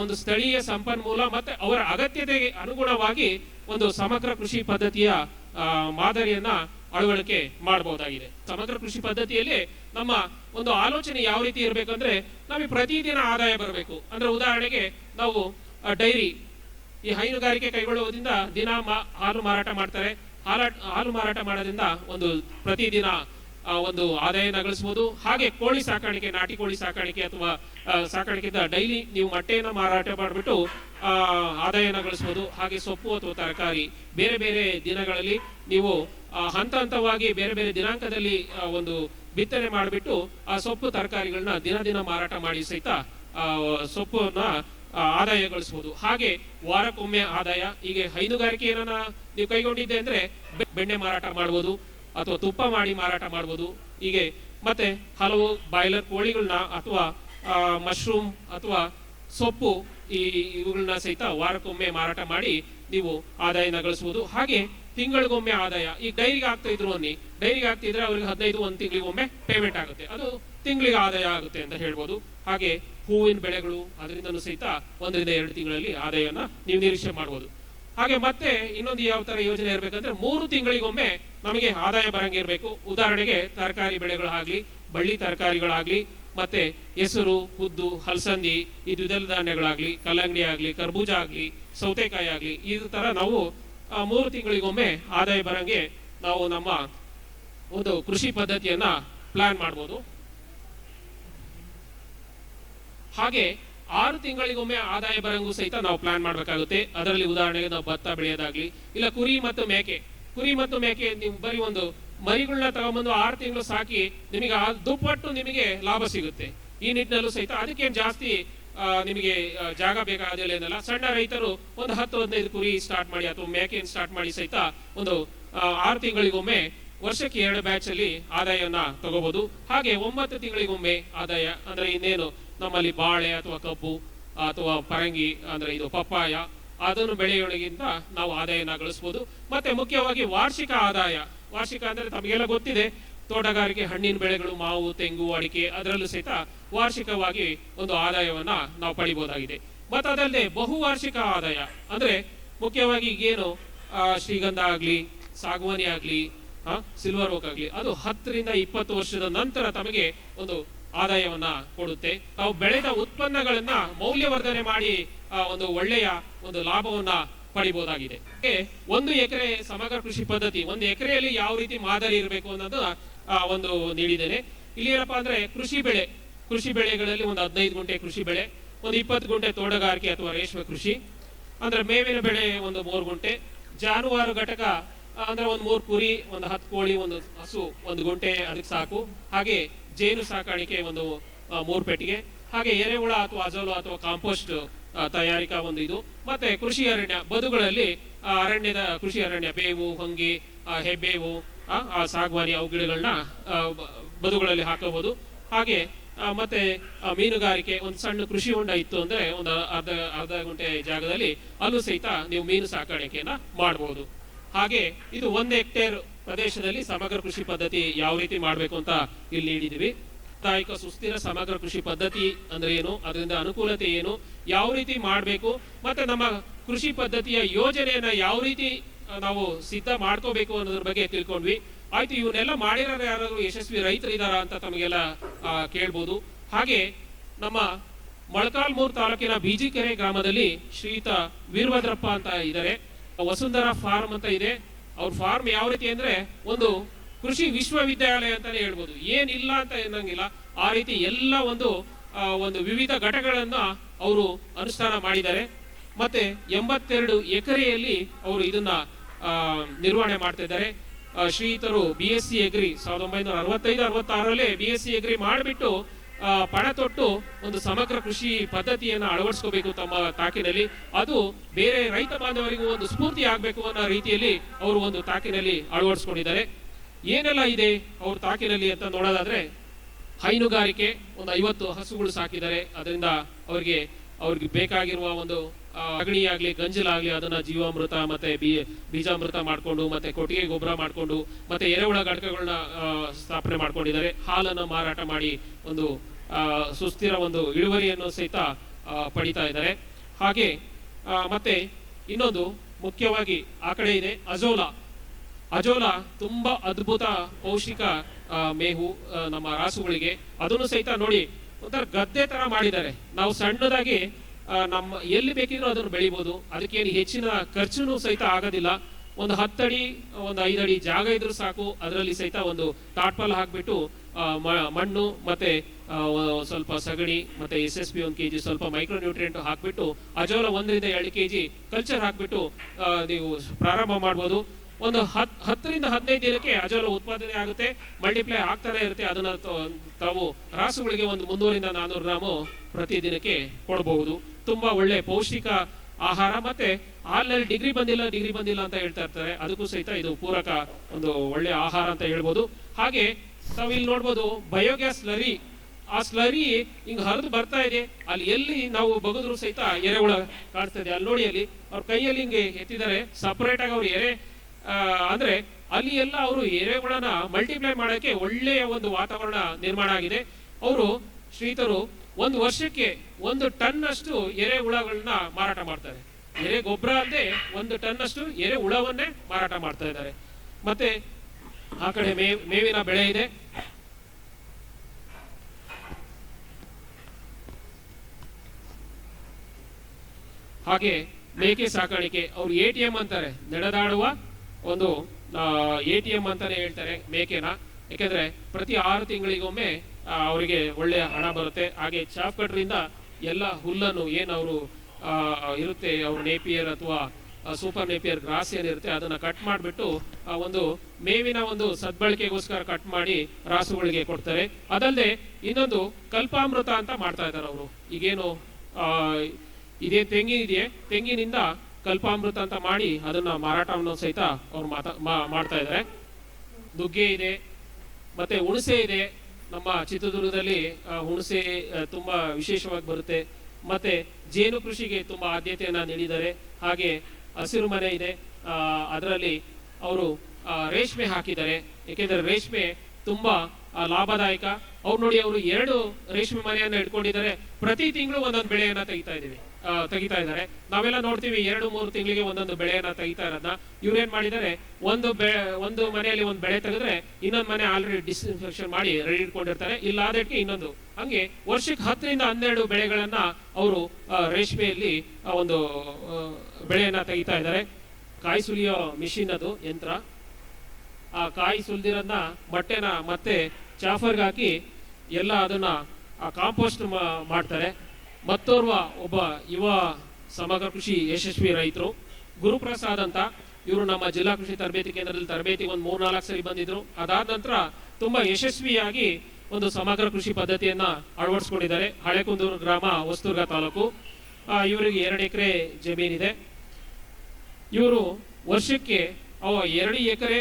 ಒಂದು ಸ್ಥಳೀಯ ಸಂಪನ್ಮೂಲ ಮತ್ತೆ ಅವರ ಅಗತ್ಯತೆಗೆ ಅನುಗುಣವಾಗಿ ಒಂದು ಸಮಗ್ರ ಕೃಷಿ ಪದ್ಧತಿಯ ಮಾದರಿಯನ್ನ ಅಳವಡಿಕೆ ಮಾಡಬಹುದಾಗಿದೆ. ಸಮಗ್ರ ಕೃಷಿ ಪದ್ಧತಿಯಲ್ಲಿ ನಮ್ಮ ಒಂದು ಆಲೋಚನೆ ಯಾವ ರೀತಿ ಇರಬೇಕಂದ್ರೆ ನಮಗೆ ಪ್ರತಿದಿನ ಆದಾಯ ಬರಬೇಕು. ಅಂದ್ರೆ ಉದಾಹರಣೆಗೆ ನಾವು ಡೈರಿ, ಈ ಹೈನುಗಾರಿಕೆ ಕೈಗೊಳ್ಳುವುದರಿಂದ ದಿನ ಹಾಲು ಮಾರಾಟ ಮಾಡ್ತಾರೆ. ಹಾಲ ಮಾರಾಟ ಮಾಡೋದ್ರಿಂದ ಒಂದು ಪ್ರತಿದಿನ ಒಂದು ಆದಾಯನ ಗಳಿಸಬಹುದು ಹಾಗೆ ಕೋಳಿ ಸಾಕಾಣಿಕೆ, ನಾಟಿ ಕೋಳಿ ಸಾಕಾಣಿಕೆ ಅಥವಾ ಸಾಕಾಣಿಕೆಯಿಂದ ಡೈಲಿ ನೀವು ಮೊಟ್ಟೆಯನ್ನು ಮಾರಾಟ ಮಾಡಿಬಿಟ್ಟು ಆದಾಯನ ಗಳಿಸಬಹುದು ಹಾಗೆ ಸೊಪ್ಪು ಅಥವಾ ತರಕಾರಿ, ಬೇರೆ ಬೇರೆ ದಿನಗಳಲ್ಲಿ ನೀವು ಹಂತ ಹಂತವಾಗಿ ಬೇರೆ ಬೇರೆ ದಿನಾಂಕದಲ್ಲಿ ಒಂದು ಬಿತ್ತನೆ ಮಾಡಿಬಿಟ್ಟು, ಆ ಸೊಪ್ಪು ತರಕಾರಿಗಳನ್ನ ದಿನ ದಿನ ಮಾರಾಟ ಮಾಡಿ ಸಹಿತ ಸೊಪ್ಪನ್ನ ಆದಾಯ ಗಳಿಸಬಹುದು ಹಾಗೆ ವಾರಕ್ಕೊಮ್ಮೆ ಆದಾಯ. ಹೀಗೆ ಹೈನುಗಾರಿಕೆ ಏನನ್ನ ನೀವು ಕೈಗೊಂಡಿದ್ದೆ ಅಂದ್ರೆ ಬೆಣ್ಣೆ ಮಾರಾಟ ಮಾಡಬಹುದು ಅಥವಾ ತುಪ್ಪ ಮಾಡಿ ಮಾರಾಟ ಮಾಡ್ಬೋದು. ಹೀಗೆ ಮತ್ತೆ ಹಲವು ಬಾಯ್ಲರ್ ಕೋಳಿಗಳನ್ನ ಅಥವಾ ಮಶ್ರೂಮ್ ಅಥವಾ ಸೊಪ್ಪು ಈ ಇವುಗಳನ್ನ ಸಹಿತ ವಾರಕ್ಕೊಮ್ಮೆ ಮಾರಾಟ ಮಾಡಿ ನೀವು ಆದಾಯನ ಗಳಿಸಬಹುದು ಹಾಗೆ ತಿಂಗಳಿಗೊಮ್ಮೆ ಆದಾಯ. ಈ ಡೈರಿಗೆ ಆಗ್ತಾ ಇದ್ರು ಅನ್ನಿ. ಡೈರಿಗೆ ಆಗ್ತಿದ್ರೆ ಅವ್ರಿಗೆ ಹದಿನೈದು, ಒಂದು ತಿಂಗಳಿಗೊಮ್ಮೆ ಪೇಮೆಂಟ್ ಆಗುತ್ತೆ. ಅದು ತಿಂಗಳಿಗೆ ಆದಾಯ ಆಗುತ್ತೆ ಅಂತ ಹೇಳ್ಬೋದು. ಹಾಗೆ ಹೂವಿನ ಬೆಳೆಗಳು, ಅದರಿಂದನೂ ಸಹಿತ ಒಂದರಿಂದ ಎರಡು ತಿಂಗಳಲ್ಲಿ ಆದಾಯನ ನೀವು ನಿರೀಕ್ಷೆ ಮಾಡಬಹುದು ಹಾಗೆ ಮತ್ತೆ ಇನ್ನೊಂದು ಯಾವ ತರ ಯೋಜನೆ ಇರಬೇಕಂದ್ರೆ ಮೂರು ತಿಂಗಳಿಗೊಮ್ಮೆ ನಮಗೆ ಆದಾಯ ಬರಂಗೆ ಇರಬೇಕು. ಉದಾಹರಣೆಗೆ ತರಕಾರಿ ಬೆಳೆಗಳಾಗ್ಲಿ, ಬಳ್ಳಿ ತರಕಾರಿಗಳಾಗ್ಲಿ, ಮತ್ತೆ ಹೆಸರು, ಉದ್ದು, ಹಲಸಂದಿ ಈ ದ್ವಿದಳ ಧಾನ್ಯಗಳಾಗ್ಲಿ, ಕಲ್ಲಂಗಡಿ ಆಗ್ಲಿ, ಕರ್ಬೂಜ ಆಗ್ಲಿ, ಸೌತೆಕಾಯಿ ಆಗ್ಲಿ, ಈ ತರ ನಾವು ಮೂರು ತಿಂಗಳಿಗೊಮ್ಮೆ ಆದಾಯ ಬರಂಗೆ ನಾವು ನಮ್ಮ ಒಂದು ಕೃಷಿ ಪದ್ಧತಿಯನ್ನ ಪ್ಲಾನ್ ಮಾಡ್ಬೋದು. ಹಾಗೆ ಆರು ತಿಂಗಳಿಗೊಮ್ಮೆ ಆದಾಯ ಬರಂಗೂ ಸಹಿತ ನಾವು ಪ್ಲಾನ್ ಮಾಡಬೇಕಾಗುತ್ತೆ. ಅದರಲ್ಲಿ ಉದಾಹರಣೆಗೆ ನಾವು ಭತ್ತ ಬೆಳೆಯೋದಾಗ್ಲಿ, ಇಲ್ಲ ಕುರಿ ಮತ್ತು ಮೇಕೆ. ಕುರಿ ಮತ್ತು ಮೇಕೆ ನೀವು ಬರೀ ಒಂದು ಮರಿಗಳನ್ನ ತಗೊಂಡ್ಬಂದು ಆರು ತಿಂಗಳು ಸಾಕಿ ನಿಮಗೆ ದುಪ್ಪಟ್ಟು ನಿಮಗೆ ಲಾಭ ಸಿಗುತ್ತೆ. ಈ ನಿಟ್ಟಿನಲ್ಲೂ ಸಹಿತ ಅದಕ್ಕೇನು ಜಾಸ್ತಿ ನಿಮಗೆ ಜಾಗ ಬೇಕಾದಿಲ್ಲ ಸಣ್ಣ ರೈತರು ಒಂದು ಹತ್ತು, ಹದಿನೈದು ಕುರಿ ಸ್ಟಾರ್ಟ್ ಮಾಡಿ ಅಥವಾ ಮೇಕೆಯನ್ನು ಸ್ಟಾರ್ಟ್ ಮಾಡಿ ಸಹಿತ ಒಂದು ಆರು ತಿಂಗಳಿಗೊಮ್ಮೆ ವರ್ಷಕ್ಕೆ ಎರಡು ಬ್ಯಾಚ್ ಅಲ್ಲಿ ಆದಾಯವನ್ನ ತಗೋಬಹುದು ಹಾಗೆ ಒಂಬತ್ತು ತಿಂಗಳಿಗೊಮ್ಮೆ ಆದಾಯ, ಅಂದ್ರೆ ಇನ್ನೇನು ನಮ್ಮಲ್ಲಿ ಬಾಳೆ ಅಥವಾ ಕಬ್ಬು, ಅಥವಾ ಪರಂಗಿ, ಅಂದ್ರೆ ಇದು ಪಪ್ಪಾಯ, ಅದನ್ನು ಬೆಳೆಯೋಳಗಿಂತ ನಾವು ಆದಾಯನ ಗಳಿಸಬಹುದು ಮತ್ತೆ ಮುಖ್ಯವಾಗಿ ವಾರ್ಷಿಕ ಆದಾಯ. ವಾರ್ಷಿಕ ಅಂದ್ರೆ ತಮಗೆಲ್ಲ ಗೊತ್ತಿದೆ, ತೋಟಗಾರಿಕೆ, ಹಣ್ಣಿನ ಬೆಳೆಗಳು, ಮಾವು, ತೆಂಗು, ಅಡಿಕೆ, ಅದರಲ್ಲೂ ಸಹಿತ ವಾರ್ಷಿಕವಾಗಿ ಒಂದು ಆದಾಯವನ್ನ ನಾವು ಪಡಿಬಹುದಾಗಿದೆ ಮತ್ತೆ ಅದಲ್ಲದೆ ಬಹುವಾರ್ಷಿಕ ಆದಾಯ, ಅಂದ್ರೆ ಮುಖ್ಯವಾಗಿ ಈಗೇನು ಶ್ರೀಗಂಧ ಆಗ್ಲಿ ಸಾಗುವಾನಿ ಆಗ್ಲಿ ಸಿಲ್ವರ್ ಓಕ್ ಆಗಲಿ. ಅದು ಹತ್ತರಿಂದ ಇಪ್ಪತ್ತು ವರ್ಷದ ನಂತರ ತಮಗೆ ಒಂದು ಆದಾಯವನ್ನ ಕೊಡುತ್ತೆ. ತಾವು ಬೆಳೆದ ಉತ್ಪನ್ನಗಳನ್ನ ಮೌಲ್ಯವರ್ಧನೆ ಮಾಡಿ ಒಂದು ಒಳ್ಳೆಯ ಒಂದು ಲಾಭವನ್ನ ಪಡಿಬಹುದಾಗಿದೆ ಒಂದು ಎಕರೆ ಸಮಗ್ರ ಕೃಷಿ ಪದ್ಧತಿ ಒಂದು ಎಕರೆಯಲ್ಲಿ ಯಾವ ರೀತಿ ಮಾದರಿ ಇರಬೇಕು ಅನ್ನೋದು ಆ, ಒಂದು ನೀಡಿದ್ದೇನೆ. ಇಲ್ಲಿ ಏನಪ್ಪಾ ಅಂದ್ರೆ ಕೃಷಿ ಬೆಳೆ ಕೃಷಿ ಬೆಳೆಗಳಲ್ಲಿ ಒಂದು ಹದಿನೈದು ಗುಂಟೆ ಕೃಷಿ ಬೆಳೆ ಒಂದು ಇಪ್ಪತ್ತು ಗುಂಟೆ ತೋಟಗಾರಿಕೆ ಅಥವಾ ರೇಷ್ಮೆ ಕೃಷಿ ಅಂದ್ರೆ ಮೇವಿನ ಬೆಳೆ ಒಂದು ಮೂರು ಗುಂಟೆ ಜಾನುವಾರು ಘಟಕ ಅಂದ್ರೆ ಒಂದು ಮೂರು ಕುರಿ, ಒಂದು ಹತ್ತು ಕೋಳಿ, ಒಂದು ಹಸು, ಒಂದು ಗುಂಟೆ, ಅದಕ್ಕೆ ಸಾಕು. ಹಾಗೆ ಜೇನು ಸಾಕಾಣಿಕೆ ಒಂದು ಮೂರು ಪೆಟ್ಟಿಗೆ. ಹಾಗೆ ಎರೆಹುಳ ಅಥವಾ ಅಜೋಲು ಅಥವಾ ಕಾಂಪೋಸ್ಟ್ ತಯಾರಿಕಾ ಒಂದು ಇದು. ಮತ್ತೆ ಕೃಷಿ ಅರಣ್ಯ, ಬದುಗಳಲ್ಲಿ ಅರಣ್ಯದ, ಕೃಷಿ ಅರಣ್ಯ, ಬೇವು, ಹೊಂಗಿ ಹೆಬ್ಬೇವು ಸಾಗವಾನಿ ಅವು ಗಿಡಗಳನ್ನ ಬದುಗಳಲ್ಲಿ ಹಾಕಬಹುದು. ಹಾಗೆ ಮತ್ತೆ ಮೀನುಗಾರಿಕೆ, ಒಂದು ಸಣ್ಣ ಕೃಷಿ ಹೊಂಡ ಇತ್ತು ಅಂದ್ರೆ ಒಂದು ಅರ್ಧ ಅರ್ಧ ಗುಂಟೆ ಜಾಗದಲ್ಲಿ ಅಲ್ಲೂ ಸಹಿತ ನೀವು ಮೀನು ಸಾಕಾಣಿಕೆಯನ್ನ ಮಾಡಬಹುದು ಹಾಗೆ ಇದು ಒಂದು ಹೆಕ್ಟೇರ್ ಪ್ರದೇಶದಲ್ಲಿ ಸಮಗ್ರ ಕೃಷಿ ಪದ್ಧತಿ ಯಾವ ರೀತಿ ಮಾಡಬೇಕು ಅಂತ ಇಲ್ಲಿ ನೀಡಿದ್ವಿ ಸಾಂಪ್ರದಾಯಿಕ ಸುಸ್ಥಿರ ಸಮಗ್ರ ಕೃಷಿ ಪದ್ಧತಿ ಅಂದ್ರೆ ಏನು? ಅದರಿಂದ ಅನುಕೂಲತೆ ಏನು? ಯಾವ ರೀತಿ ಮಾಡಬೇಕು? ಮತ್ತೆ ನಮ್ಮ ಕೃಷಿ ಪದ್ಧತಿಯ ಯೋಜನೆಯನ್ನ ಯಾವ ರೀತಿ ನಾವು ಸಿದ್ಧ ಮಾಡ್ಕೋಬೇಕು ಅನ್ನೋದ್ರ ಬಗ್ಗೆ ತಿಳ್ಕೊಂಡ್ವಿ. ಆಯ್ತು ಇವನ್ನೆಲ್ಲ ಮಾಡಿರೋರು ಯಾರಾದರೂ ಯಶಸ್ವಿ ರೈತರಿದಾರ ಅಂತ ತಮಗೆಲ್ಲ ಕೇಳ್ಬೋದು. ಹಾಗೆ ನಮ್ಮ ಮೊಳಕಾಲ್ಮೂರು ತಾಲೂಕಿನ ಬಿಜಿಕೆರೆ ಗ್ರಾಮದಲ್ಲಿ ಶ್ರೀಯುತ ವೀರಭದ್ರಪ್ಪ ಅಂತ ಇದ್ದಾರೆ. ವಸುಂಧರಾ ಫಾರ್ಮ್ ಅಂತ ಇದೆ. ಅವ್ರ ಫಾರ್ಮ್ ಯಾವ ರೀತಿ ಅಂದ್ರೆ ಒಂದು ಕೃಷಿ ವಿಶ್ವವಿದ್ಯಾಲಯ ಅಂತಾನೆ ಹೇಳ್ಬೋದು. ಏನಿಲ್ಲ ಅಂತ ಅನ್ನಂಗಿಲ್ಲ ಆ ರೀತಿ ಎಲ್ಲ ಒಂದು ಒಂದು ವಿವಿಧ ಘಟಕಗಳನ್ನ ಅವರು ಅನುಷ್ಠಾನ ಮಾಡಿದ್ದಾರೆ. ಮತ್ತೆ ಎಂಬತ್ತೆರಡು ಎಕರೆಯಲ್ಲಿ ಅವರು ಇದನ್ನ ನಿರ್ವಹಣೆ ಮಾಡ್ತಾ ಇದ್ದಾರೆ. ಆ, ಶ್ರೀಯುತರು ಬಿ ಎಸ್ ಸಿ ಎಗ್ರಿ ಸಾವಿರದ ಒಂಬೈನೂರ ಅರವತ್ತೈದು ಅರವತ್ತಾರರಲ್ಲಿ ಬಿ ಎಸ್ ಸಿ ಎಗ್ರಿ ಮಾಡಿಬಿಟ್ಟು ಪಣ ತೊಟ್ಟು ಒಂದು ಸಮಗ್ರ ಕೃಷಿ ಪದ್ಧತಿಯನ್ನು ಅಳವಡಿಸ್ಕೋಬೇಕು ತಮ್ಮ ತಾಕಿನಲ್ಲಿ. ಅದು ಬೇರೆ ರೈತ ಬಾಂಧವರಿಗೂ ಒಂದು ಸ್ಫೂರ್ತಿ ಆಗಬೇಕು ಅನ್ನೋ ರೀತಿಯಲ್ಲಿ ಅವರು ಒಂದು ತಾಕಿನಲ್ಲಿ ಅಳವಡಿಸ್ಕೊಂಡಿದ್ದಾರೆ. ಏನೆಲ್ಲ ಇದೆ ಅವ್ರ ತಾಕಿನಲ್ಲಿ ಅಂತ ನೋಡೋದಾದ್ರೆ, ಹೈನುಗಾರಿಕೆ ಒಂದು ಐವತ್ತು ಹಸುಗಳು ಸಾಕಿದ್ದಾರೆ. ಅದರಿಂದ ಅವರಿಗೆ, ಅವ್ರಿಗೆ ಬೇಕಾಗಿರುವ ಒಂದು ಅಗಣಿ ಆಗ್ಲಿ ಗಂಜಲಾಗ್ಲಿ, ಅದನ್ನ ಜೀವಾಮೃತ ಮತ್ತೆ ಬೀ, ಬೀಜಾಮೃತ ಮಾಡ್ಕೊಂಡು, ಮತ್ತೆ ಕೊಟ್ಟಿಗೆ ಗೊಬ್ಬರ ಮಾಡ್ಕೊಂಡು, ಮತ್ತೆ ಎರೆಹುಳ ಘಟಕಗಳನ್ನ ಸ್ಥಾಪನೆ ಮಾಡ್ಕೊಂಡಿದ್ದಾರೆ. ಹಾಲನ್ನು ಮಾರಾಟ ಮಾಡಿ ಒಂದು ಸುಸ್ಥಿರ ಒಂದು ಇಳುವರಿಯನ್ನು ಸಹಿತ ಪಡಿತಾ ಇದ್ದಾರೆ. ಹಾಗೆ ಮತ್ತೆ ಇನ್ನೊಂದು ಮುಖ್ಯವಾಗಿ ಆ ಕಡೆ ಇದೆ, ಅಜೋಲಾ. ಅಜೋಲಾ ತುಂಬಾ ಅದ್ಭುತ ಪೌಷ್ಟಿಕ ಮೇವು ನಮ್ಮ ರಾಸುಗಳಿಗೆ. ಅದನ್ನು ಸಹಿತ ನೋಡಿ, ಒಂಥರ ಗದ್ದೆ ತರ ಮಾಡಿದ್ದಾರೆ. ನಾವು ಸಣ್ಣದಾಗಿ ನಮ್ಮ ಎಲ್ಲಿ ಬೇಕಿದ್ರೂ ಅದನ್ನು ಬೆಳಿಬೋದು. ಅದಕ್ಕೇನು ಹೆಚ್ಚಿನ ಖರ್ಚುನು ಸಹಿತ ಆಗೋದಿಲ್ಲ. ಒಂದು ಹತ್ತಡಿ, ಒಂದು ಐದಡಿ ಜಾಗ ಇದ್ರೂ ಸಾಕು. ಅದರಲ್ಲಿ ಸಹಿತ ಒಂದು ತಾಟ್ಪಾಲ್ ಹಾಕ್ಬಿಟ್ಟು ಮಣ್ಣು ಮತ್ತೆ ಸ್ವಲ್ಪ ಸಗಣಿ ಮತ್ತೆ ಎಸ್ ಎಸ್ ಪಿ ಒಂದು ಕೆಜಿ ಸ್ವಲ್ಪ ಮೈಕ್ರೋ ನ್ಯೂಟ್ರಿಯೆಂಟ್ ಹಾಕ್ಬಿಟ್ಟು, ಅಜೋಲ ಒಂದರಿಂದ ಎರಡು ಕೆಜಿ ಕಲ್ಚರ್ ಹಾಕ್ಬಿಟ್ಟು ನೀವು ಪ್ರಾರಂಭ ಮಾಡ್ಬೋದು. ಒಂದು ಹತ್, ಹತ್ತರಿಂದ ಹದಿನೈದು ದಿನಕ್ಕೆ ಅಜೋಲ ಉತ್ಪಾದನೆ ಆಗುತ್ತೆ. ಮಲ್ಟಿಪ್ಲೈ ಆಗ್ತಾನೆ ಇರುತ್ತೆ. ಅದನ್ನ ತಾವು ರಾಸುಗಳಿಗೆ ಒಂದು ಮುನ್ನೂರಿಂದ ನಾನ್ನೂರು ಗ್ರಾಮು ಪ್ರತಿ ದಿನಕ್ಕೆ ಕೊಡಬಹುದು ತುಂಬಾ ಒಳ್ಳೆ ಪೌಷ್ಟಿಕ ಆಹಾರ ಮತ್ತೆ ಹಾಲಿನಲ್ಲಿ ಡಿಗ್ರಿ ಬಂದಿಲ್ಲ ಡಿಗ್ರಿ ಬಂದಿಲ್ಲ ಅಂತ ಹೇಳ್ತಾ ಇರ್ತಾರೆ. ಅದಕ್ಕೂ ಸಹಿತ ಇದು ಪೂರಕ ಒಂದು ಒಳ್ಳೆ ಆಹಾರ ಅಂತ ಹೇಳ್ಬೋದು. ಹಾಗೆ ತಾವು ಇಲ್ಲಿ ನೋಡ್ಬೋದು, ಬಯೋಗ್ಯಾಸ್ ಸ್ಲರಿ ಆ ಸ್ಲರಿ ಹಿಂಗ್ ಹರಿದು ಬರ್ತಾ ಇದೆ. ಅಲ್ಲಿ ಎಲ್ಲಿ ನಾವು ಬಗದ್ರು ಸಹಿತ ಎರೆಹುಳ ಕಾಣಿಸ್ತಾ ಇದೆ. ಅಲ್ಲಿ ನೋಡಿ, ಅಲ್ಲಿ ಅವ್ರ ಕೈಯಲ್ಲಿ ಹಿಂಗೆ ಎತ್ತಿದ್ದಾರೆ. ಸಪರೇಟ್ ಆಗಿ ಅವ್ರು ಎರೆ ಅಂದ್ರೆ ಅಲ್ಲಿ ಎಲ್ಲ ಅವರು ಎರೆಹುಳನ ಮಲ್ಟಿಪ್ಲೈ ಮಾಡೋಕೆ ಒಳ್ಳೆಯ ಒಂದು ವಾತಾವರಣ ನಿರ್ಮಾಣ ಆಗಿದೆ. ಅವರು ಶ್ರೀತರು ಒಂದು ವರ್ಷಕ್ಕೆ ಒಂದು ಟನ್ ಅಷ್ಟು ಎರೆಹುಳಗಳನ್ನ ಮಾರಾಟ ಮಾಡ್ತಾರೆ. ಎರೆ ಗೊಬ್ಬರ ಅಲ್ಲದೆ ಒಂದು ಟನ್ ಅಷ್ಟು ಎರೆ ಹುಳವನ್ನೇ ಮಾರಾಟ ಮಾಡ್ತಾ ಇದ್ದಾರೆ. ಮತ್ತೆ ಆ ಕಡೆ ಮೇವ್ ಮೇವಿನ ಬೆಳೆ ಇದೆ. ಹಾಗೆ ಮೇಕೆ ಸಾಕಾಣಿಕೆ, ಅವ್ರು ಎ ಟಿ ಎಂ ಅಂತಾರೆ. ನಡೆದಾಡುವ ಒಂದು ಎ ಟಿ ಎಂ ಅಂತಾನೆ ಹೇಳ್ತಾರೆ ಮೇಕೆನ. ಯಾಕೆಂದ್ರೆ ಪ್ರತಿ ಆರು ತಿಂಗಳಿಗೊಮ್ಮೆ ಅವರಿಗೆ ಒಳ್ಳೆಯ ಹಣ ಬರುತ್ತೆ. ಹಾಗೆ ಚಾಫ್ ಕಟ್ರಿಂದ ಎಲ್ಲ ಹುಲ್ಲನ್ನು ಏನು ಅವರು ಇರುತ್ತೆ, ಅವ್ರ ನೇಪಿಯರ್ ಅಥವಾ ಸೂಪರ್ ನೇಪಿಯರ್ ಗ್ರಾಸ್ ಏನಿರುತ್ತೆ, ಅದನ್ನ ಕಟ್ ಮಾಡಿಬಿಟ್ಟು, ಆ, ಒಂದು ಮೇವಿನ ಒಂದು ಸದ್ಬಳಕೆಗೋಸ್ಕರ ಕಟ್ ಮಾಡಿ ರಾಸುಗಳಿಗೆ ಕೊಡ್ತಾರೆ. ಅದಲ್ಲದೆ ಇನ್ನೊಂದು ಕಲ್ಪಾಮೃತ ಅಂತ ಮಾಡ್ತಾ ಇದ್ದಾರೆ ಅವರು. ಈಗೇನು ಇದೇ ತೆಂಗಿನ ಇದೆಯೇ? ತೆಂಗಿನಿಂದ ಕಲ್ಪಾಮೃತ ಅಂತ ಮಾಡಿ ಅದನ್ನ ಮಾರಾಟವನ್ನು ಸಹಿತ ಅವ್ರು ಮಾತಾ ಮಾಡ್ತಾ ಇದ್ದಾರೆ. ನುಗ್ಗೆ ಇದೆ, ಮತ್ತೆ ಹುಣಸೆ ಇದೆ. ನಮ್ಮ ಚಿತ್ರದುರ್ಗದಲ್ಲಿ ಹುಣಸೆ ತುಂಬಾ ವಿಶೇಷವಾಗಿ ಬರುತ್ತೆ. ಮತ್ತೆ ಜೇನು ಕೃಷಿಗೆ ತುಂಬಾ ಆದ್ಯತೆಯನ್ನ ನೀಡಿದ್ದಾರೆ. ಹಾಗೆ ಹಸಿರು ಮನೆ ಇದೆ. ಅದರಲ್ಲಿ ಅವರು ರೇಷ್ಮೆ ಹಾಕಿದ್ದಾರೆ. ಏಕೆಂದರೆ ರೇಷ್ಮೆ ತುಂಬಾ ಲಾಭದಾಯಕ. ಅವ್ರು ನೋಡಿ ಅವರು ಎರಡು ರೇಷ್ಮೆ ಮನೆಯನ್ನ ಇಟ್ಕೊಂಡಿದ್ದಾರೆ. ಪ್ರತಿ ತಿಂಗಳು ಒಂದೊಂದು ಬೆಳೆಯನ್ನ ತೆಗಿತಾ ಇದೀವಿ ಆ, ತೆಗಿತಾ ಇದ್ದಾರೆ. ನಾವೆಲ್ಲ ನೋಡ್ತೀವಿ, ಎರಡು, ಮೂರು ತಿಂಗಳಿಗೆ ಒಂದೊಂದು ಬೆಳೆಯನ್ನ ತೆಗಿತಾ ಇರೋದನ್ನ ಇವ್ರೇನ್ ಮಾಡಿದ್ದಾರೆ, ಒಂದು ಬೆಳೆ ಒಂದು ಮನೆಯಲ್ಲಿ ಒಂದು ಬೆಳೆ ತೆಗೆದ್ರೆ ಇನ್ನೊಂದು ಮನೆ ಆಲ್ರೆಡಿ ಡಿಸ್ಇನ್ಫೆಕ್ಷನ್ ಮಾಡಿ ರೆಡಿ ಇಟ್ಕೊಂಡಿರ್ತಾರೆ. ಇಲ್ಲ ಅದಕ್ಕೆ ಇನ್ನೊಂದು. ಹಂಗೆ ವರ್ಷಕ್ಕೆ ಹತ್ತರಿಂದ ಹನ್ನೆರಡು ಬೆಳೆಗಳನ್ನ ಅವರು ರೇಷ್ಮೆಯಲ್ಲಿ ಒಂದು ಬೆಳೆಯನ್ನ ತೆಗಿತಾ ಇದ್ದಾರೆ. ಕಾಯಿ ಸುಲಿಯೋ ಮಿಷಿನ್ ಅದು, ಯಂತ್ರ. ಆ ಕಾಯಿ ಸುಲಿದಿರೋದನ್ನ ಬಟ್ಟೆನ ಮತ್ತೆ ಚಾಫರ್ಗೆ ಹಾಕಿ ಎಲ್ಲ ಅದನ್ನ, ಆ, ಕಾಂಪೋಸ್ಟ್ ಮಾಡ್ತಾರೆ. ಮತ್ತೋರ್ವ ಒಬ್ಬ ಯುವ ಸಮಗ್ರ ಕೃಷಿ ಯಶಸ್ವಿ ರೈತರು. ಗುರುಪ್ರಸಾದ್ ಅಂತ ಇವರು ನಮ್ಮ ಜಿಲ್ಲಾ ಕೃಷಿ ತರಬೇತಿ ಕೇಂದ್ರದಲ್ಲಿ ತರಬೇತಿ ಒಂದು ಮೂರ್ನಾಲ್ಕು ಸರಿ ಬಂದಿದ್ರು. ಅದಾದ ನಂತರ ತುಂಬಾ ಯಶಸ್ವಿಯಾಗಿ ಒಂದು ಸಮಗ್ರ ಕೃಷಿ ಪದ್ಧತಿಯನ್ನ ಅಳವಡಿಸ್ಕೊಂಡಿದ್ದಾರೆ. ಹಳೆಕುಂದೂರು ಗ್ರಾಮ ವಸ್ತೂರ್ಗ ತಾಲೂಕು. ಇವರಿಗೆ ಎರಡು ಎಕರೆ ಜಮೀನಿದೆ. ಇವರು ವರ್ಷಕ್ಕೆ ಎರಡು ಎಕರೆ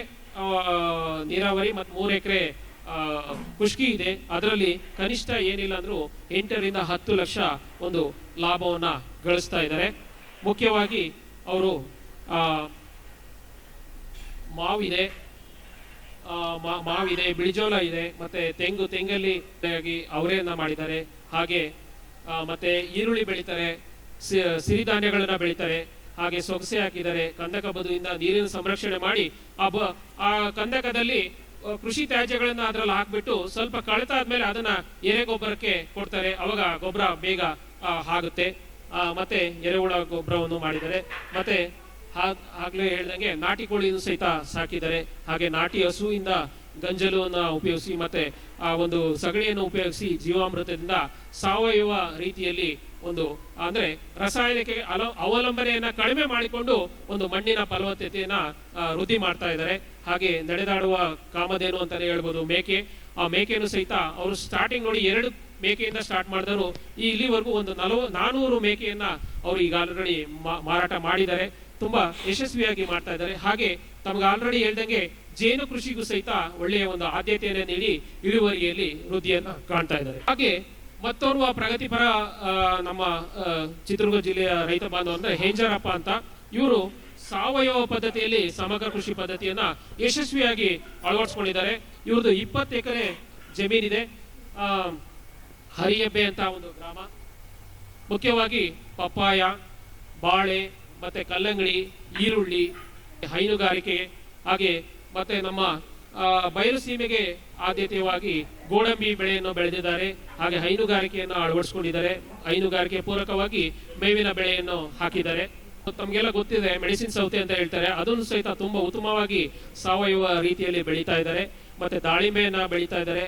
ನೀರಾವರಿ ಮತ್ತು ಮೂರು ಎಕರೆ ಖುಷ್ಕಿ ಇದೆ. ಅದರಲ್ಲಿ ಕನಿಷ್ಠ ಏನಿಲ್ಲ ಅಂದ್ರೂ ಎಂಟರಿಂದ ಹತ್ತು ಲಕ್ಷ ಒಂದು ಲಾಭವನ್ನ ಗಳಿಸ್ತಾ ಇದ್ದಾರೆ. ಮುಖ್ಯವಾಗಿ ಅವರು ಮಾವಿದೆ. ಮಾವಿದೆ, ಬಿಳಿಜೋಳ ಇದೆ, ಮತ್ತೆ ತೆಂಗು ತೆಂಗಲ್ಲಿ ಅವರೆಯನ್ನ ಮಾಡಿದ್ದಾರೆ. ಹಾಗೆ ಮತ್ತೆ ಈರುಳ್ಳಿ ಬೆಳಿತಾರೆ ಸಿರಿಧಾನ್ಯಗಳನ್ನ ಬೆಳಿತಾರೆ. ಹಾಗೆ ಸೊಗಸೆ ಹಾಕಿದ್ದಾರೆ. ಕಂದಕ ಬದುವಿಂದ ನೀರಿನ ಸಂರಕ್ಷಣೆ ಮಾಡಿ ಆ ಕಂದಕದಲ್ಲಿ ಕೃಷಿ ತ್ಯಾಜ್ಯಗಳನ್ನ ಅದ್ರಲ್ಲಿ ಹಾಕ್ಬಿಟ್ಟು ಸ್ವಲ್ಪ ಕಳೆತಾದ್ಮೇಲೆ ಅದನ್ನ ಎರೆ ಗೊಬ್ಬರಕ್ಕೆ ಕೊಡ್ತಾರೆ. ಅವಾಗ ಗೊಬ್ಬರ ಬೇಗ ಆಗುತ್ತೆ. ಮತ್ತೆ ಎರೆಹುಳ ಗೊಬ್ಬರವನ್ನು ಮಾಡಿದ್ದಾರೆ. ಮತ್ತೆ ಆಗ್ಲೇ ಹೇಳ್ದಂಗೆ ನಾಟಿ ಕೋಳಿಯನ್ನು ಸಹಿತ ಸಾಕಿದ್ದಾರೆ. ಹಾಗೆ ನಾಟಿ ಹಸುವಿಂದ ಗಂಜಲುವನ್ನ ಉಪಯೋಗಿಸಿ ಮತ್ತೆ ಆ ಒಂದು ಸಗಣಿಯನ್ನು ಉಪಯೋಗಿಸಿ ಜೀವಾಮೃತದಿಂದ ಸಾವಯವ ರೀತಿಯಲ್ಲಿ ಒಂದು, ಅಂದ್ರೆ ರಾಸಾಯನಿಕ ಅಲ- ಅವಲಂಬನೆಯನ್ನ ಕಡಿಮೆ ಮಾಡಿಕೊಂಡು ಒಂದು ಮಣ್ಣಿನ ಫಲವತ್ತತೆಯನ್ನ ವೃದ್ಧಿ ಮಾಡ್ತಾ ಇದ್ದಾರೆ. ಹಾಗೆ ನಡೆದಾಡುವ ಕಾಮಧೇನು ಅಂತಾನೆ ಹೇಳ್ಬೋದು, ಮೇಕೆ. ಆ ಮೇಕೆಯನ್ನು ಸಹಿತ ಅವರು ಸ್ಟಾರ್ಟಿಂಗ್ ನೋಡಿ ಎರಡು ಮೇಕೆಯಿಂದ ಸ್ಟಾರ್ಟ್ ಮಾಡಿದರು ಈ ಇಲ್ಲಿವರೆಗೂ ಒಂದು ನಲವ, ನಾನೂರು ಮೇಕೆಯನ್ನ ಅವರು ಈಗ ಆಲ್ರೆಡಿ ಮಾರಾಟ ಮಾಡಿದ್ದಾರೆ. ತುಂಬಾ ಯಶಸ್ವಿಯಾಗಿ ಮಾಡ್ತಾ ಇದ್ದಾರೆ. ಹಾಗೆ ತಮ್ಗೆ ಆಲ್ರೆಡಿ ಹೇಳ್ದಂಗೆ ಜೇನು ಕೃಷಿಗೂ ಸಹಿತ ಒಳ್ಳೆಯ ಒಂದು ಆದ್ಯತೆಯನ್ನು ನೀಡಿ ಇಳುವರಿಯಲ್ಲಿ ವೃದ್ಧಿಯನ್ನು ಕಾಣ್ತಾ ಇದ್ದಾರೆ. ಹಾಗೆ ಮತ್ತೋರ್ವ ಪ್ರಗತಿಪರ ನಮ್ಮ ಚಿತ್ರದುರ್ಗ ಜಿಲ್ಲೆಯ ರೈತ ಬಾಂಧವ ಅಂದ್ರೆ ಹೇಂಜರಪ್ಪ ಅಂತ. ಇವರು ಸಾವಯವ ಪದ್ಧತಿಯಲ್ಲಿ ಸಮಗ್ರ ಕೃಷಿ ಪದ್ಧತಿಯನ್ನ ಯಶಸ್ವಿಯಾಗಿ ಅಳವಡಿಸ್ಕೊಂಡಿದ್ದಾರೆ. ಇವ್ರದ್ದು ಇಪ್ಪತ್ತು ಎಕರೆ ಜಮೀನಿದೆ. ಹರಿಯಬ್ಬೆ ಅಂತ ಒಂದು ಗ್ರಾಮ. ಮುಖ್ಯವಾಗಿ ಪಪ್ಪಾಯ, ಬಾಳೆ, ಮತ್ತೆ ಕಲ್ಲಂಗಡಿ, ಈರುಳ್ಳಿ, ಹೈನುಗಾರಿಕೆ, ಹಾಗೆ ಮತ್ತೆ ನಮ್ಮ ಆ, ಬಯಲು ಸೀಮೆಗೆ ಆದ್ಯತೆಯವಾಗಿ ಗೋಡಂಬಿ ಬೆಳೆಯನ್ನು ಬೆಳೆದಿದ್ದಾರೆ. ಹಾಗೆ ಹೈನುಗಾರಿಕೆಯನ್ನು ಅಳವಡಿಸಿಕೊಂಡಿದ್ದಾರೆ. ಹೈನುಗಾರಿಕೆ ಪೂರಕವಾಗಿ ಮೇವಿನ ಬೆಳೆಯನ್ನು ಹಾಕಿದ್ದಾರೆ. ತಮಗೆಲ್ಲ ಗೊತ್ತಿದೆ ಮೆಡಿಸಿನ್ ಸೌತೆ ಅಂತ ಹೇಳ್ತಾರೆ. ಅದನ್ನು ಸಹಿತ ತುಂಬಾ ಉತ್ತಮವಾಗಿ ಸಾವಯವ ರೀತಿಯಲ್ಲಿ ಬೆಳೀತಾ ಇದ್ದಾರೆ. ಮತ್ತೆ ದಾಳಿಂಬೆಯನ್ನ ಬೆಳೀತಾ ಇದ್ದಾರೆ.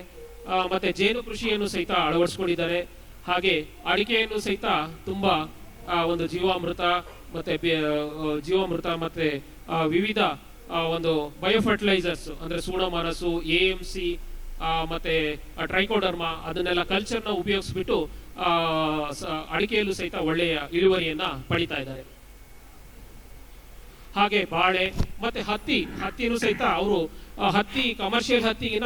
ಮತ್ತೆ ಜೇನು ಕೃಷಿಯನ್ನು ಸಹಿತ ಅಳವಡಿಸಿಕೊಂಡಿದ್ದಾರೆ. ಹಾಗೆ ಅಡಿಕೆಯನ್ನು ಸಹಿತ ತುಂಬಾ ಒಂದು ಜೀವಾಮೃತ ಮತ್ತೆ ಜೀವಾಮೃತ ಮತ್ತೆ ವಿವಿಧ ಒಂದು ಬಯೋಫರ್ಟಿಲೈಸರ್ಸ್ ಅಂದ್ರೆ ಸೂಡೋಮಾನಸು ಎ ಎಂ ಸಿ ಮತ್ತೆ ಟ್ರೈಕೋಡರ್ಮಾ ಅದನ್ನೆಲ್ಲ ಕಲ್ಚರ್ನ ಉಪಯೋಗಿಸ್ಬಿಟ್ಟು ಆ, ಸ- ಅಡಿಕೆಯಲ್ಲೂ ಸಹಿತ ಒಳ್ಳೆಯ ಇಳುವರಿಯನ್ನ ಪಡಿತಾ ಇದ್ದಾರೆ. ಹಾಗೆ ಬಾಳೆ ಮತ್ತೆ ಹತ್ತಿ ಹತ್ತಿನೂ ಸಹಿತ ಅವರು ಹತ್ತಿ ಕಮರ್ಷಿಯಲ್ ಹತ್ತಿಗಿನ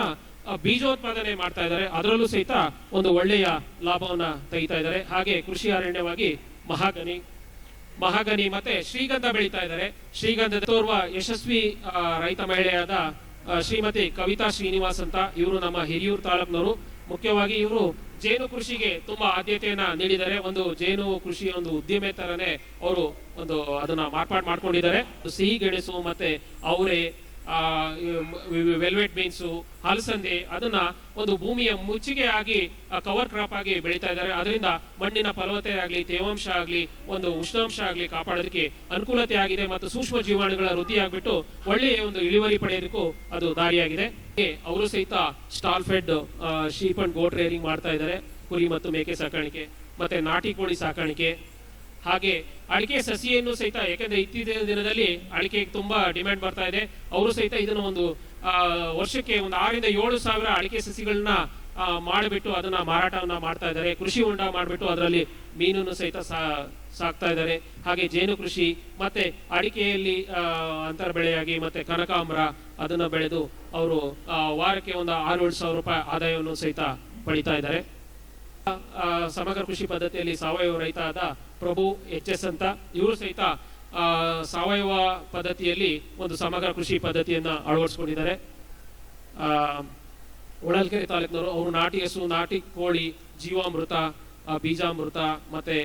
ಬೀಜೋತ್ಪಾದನೆ ಮಾಡ್ತಾ ಇದ್ದಾರೆ. ಅದರಲ್ಲೂ ಸಹಿತ ಒಂದು ಒಳ್ಳೆಯ ಲಾಭವನ್ನ ತೆಗಿತಾ ಇದ್ದಾರೆ. ಹಾಗೆ ಕೃಷಿ ಅರಣ್ಯವಾಗಿ ಮಹಾಗನಿ ಮಹಾಗನಿ ಮತ್ತೆ ಶ್ರೀಗಂಧ ಬೆಳೀತಾ ಇದ್ದಾರೆ. ಶ್ರೀಗಂಧ ತೋರ್ವ ಯಶಸ್ವಿ ರೈತ ಮಹಿಳೆಯಾದ ಶ್ರೀಮತಿ ಕವಿತಾ ಶ್ರೀನಿವಾಸ್ ಅಂತ ಇವರು ನಮ್ಮ ಹಿರಿಯೂರು ತಾಲೂಕಿನವರು. ಮುಖ್ಯವಾಗಿ ಇವರು ಜೇನು ಕೃಷಿಗೆ ತುಂಬಾ ಆದ್ಯತೆಯನ್ನ ನೀಡಿದ್ದಾರೆ. ಒಂದು ಜೇನು ಕೃಷಿ ಒಂದು ಉದ್ಯಮೆ ತರನೇ ಅವರು ಒಂದು ಅದನ್ನ ಮಾರ್ಪಾಡು ಮಾಡ್ಕೊಂಡಿದ್ದಾರೆ. ಸಿಹಿ ಗೆಣಸು ಮತ್ತೆ ಅವರೆ ವೆಲ್ವೆಟ್ ಬೀನ್ಸು ಹಲಸಂದೆ, ಅದನ್ನ ಒಂದು ಭೂಮಿಯ ಮುಚ್ಚಿಗೆ ಆಗಿ ಕವರ್ ಕ್ರಾಪ್ ಆಗಿ ಬೆಳೀತಾ ಇದ್ದಾರೆ. ಅದರಿಂದ ಮಣ್ಣಿನ ಫಲವತ್ತೆ ಆಗಲಿ, ತೇವಾಂಶ ಆಗಲಿ, ಒಂದು ಉಷ್ಣಾಂಶ ಆಗಲಿ ಕಾಪಾಡೋದಕ್ಕೆ ಅನುಕೂಲತೆ ಆಗಿದೆ ಮತ್ತು ಸೂಕ್ಷ್ಮ ಜೀವಾಣುಗಳ ವೃದ್ಧಿ ಆಗ್ಬಿಟ್ಟು ಒಳ್ಳೆಯ ಒಂದು ಇಳುವರಿ ಪಡೆಯೋದಕ್ಕೂ ಅದು ದಾರಿಯಾಗಿದೆ. ಅವರು ಸಹಿತ stall fed sheep and goat rearing ಮಾಡ್ತಾ ಇದ್ದಾರೆ. ಕುರಿ ಮತ್ತು ಮೇಕೆ ಸಾಕಾಣಿಕೆ, ಮತ್ತೆ ನಾಟಿ ಕೋಳಿ ಸಾಕಾಣಿಕೆ ಹಾಗೆ ಅಡಿಕೆ ಸಸಿಯನ್ನು ಸಹಿತ, ಯಾಕಂದ್ರೆ ಇತ್ತೀಚಿನ ದಿನದಲ್ಲಿ ಅಡಿಕೆಗೆ ತುಂಬಾ ಡಿಮ್ಯಾಂಡ್ ಬರ್ತಾ ಇದೆ. ಅವರು ಸಹಿತ ಇದನ್ನು ಒಂದು ವರ್ಷಕ್ಕೆ ಒಂದು ಆರರಿಂದ ಏಳು ಸಾವಿರ ಅಡಿಕೆ ಸಸಿಗಳನ್ನ ಮಾಡಿಬಿಟ್ಟು ಅದನ್ನ ಮಾರಾಟವನ್ನ ಮಾಡ್ತಾ ಇದ್ದಾರೆ. ಕೃಷಿ ಹೊಂಡ ಮಾಡಿಬಿಟ್ಟು ಅದರಲ್ಲಿ ಮೀನನ್ನು ಸಹಿತ ಸಾಕ್ತಾ ಇದ್ದಾರೆ. ಹಾಗೆ ಜೇನು ಕೃಷಿ, ಮತ್ತೆ ಅಡಿಕೆಯಲ್ಲಿ ಅಂತರ ಬೆಳೆಯಾಗಿ ಮತ್ತೆ ಕನಕಾಂಬರ ಅದನ್ನ ಬೆಳೆದು ಅವರು ವಾರಕ್ಕೆ ಒಂದು ಆರು ಏಳು ಸಾವಿರ ರೂಪಾಯಿ ಆದಾಯವನ್ನು ಸಹಿತ ಪಡಿತಾ ಇದ್ದಾರೆ. ಸಮಗ್ರ ಕೃಷಿ ಪದ್ಧತಿಯಲ್ಲಿ ಸಾವಯವ ರೈತ ಆದ ಪ್ರಭು ಎಚ್ ಎಸ್ ಅಂತ. ಇವರು ಸಹಿತ ಸಾವಯವ ಪದ್ಧತಿಯಲ್ಲಿ ಒಂದು ಸಮಗ್ರ ಕೃಷಿ ಪದ್ಧತಿಯನ್ನ ಅಳವಡಿಸ್ಕೊಂಡಿದ್ದಾರೆ. ಹೊಳಲ್ಕೆರೆ ತಾಲೂಕಿನವರು ಅವರು ನಾಟಿ ಹಸು ನಾಟಿ ಕೋಳಿ ಜೀವಾಮೃತ ಬೀಜಾಮೃತ ಮತ್ತೆ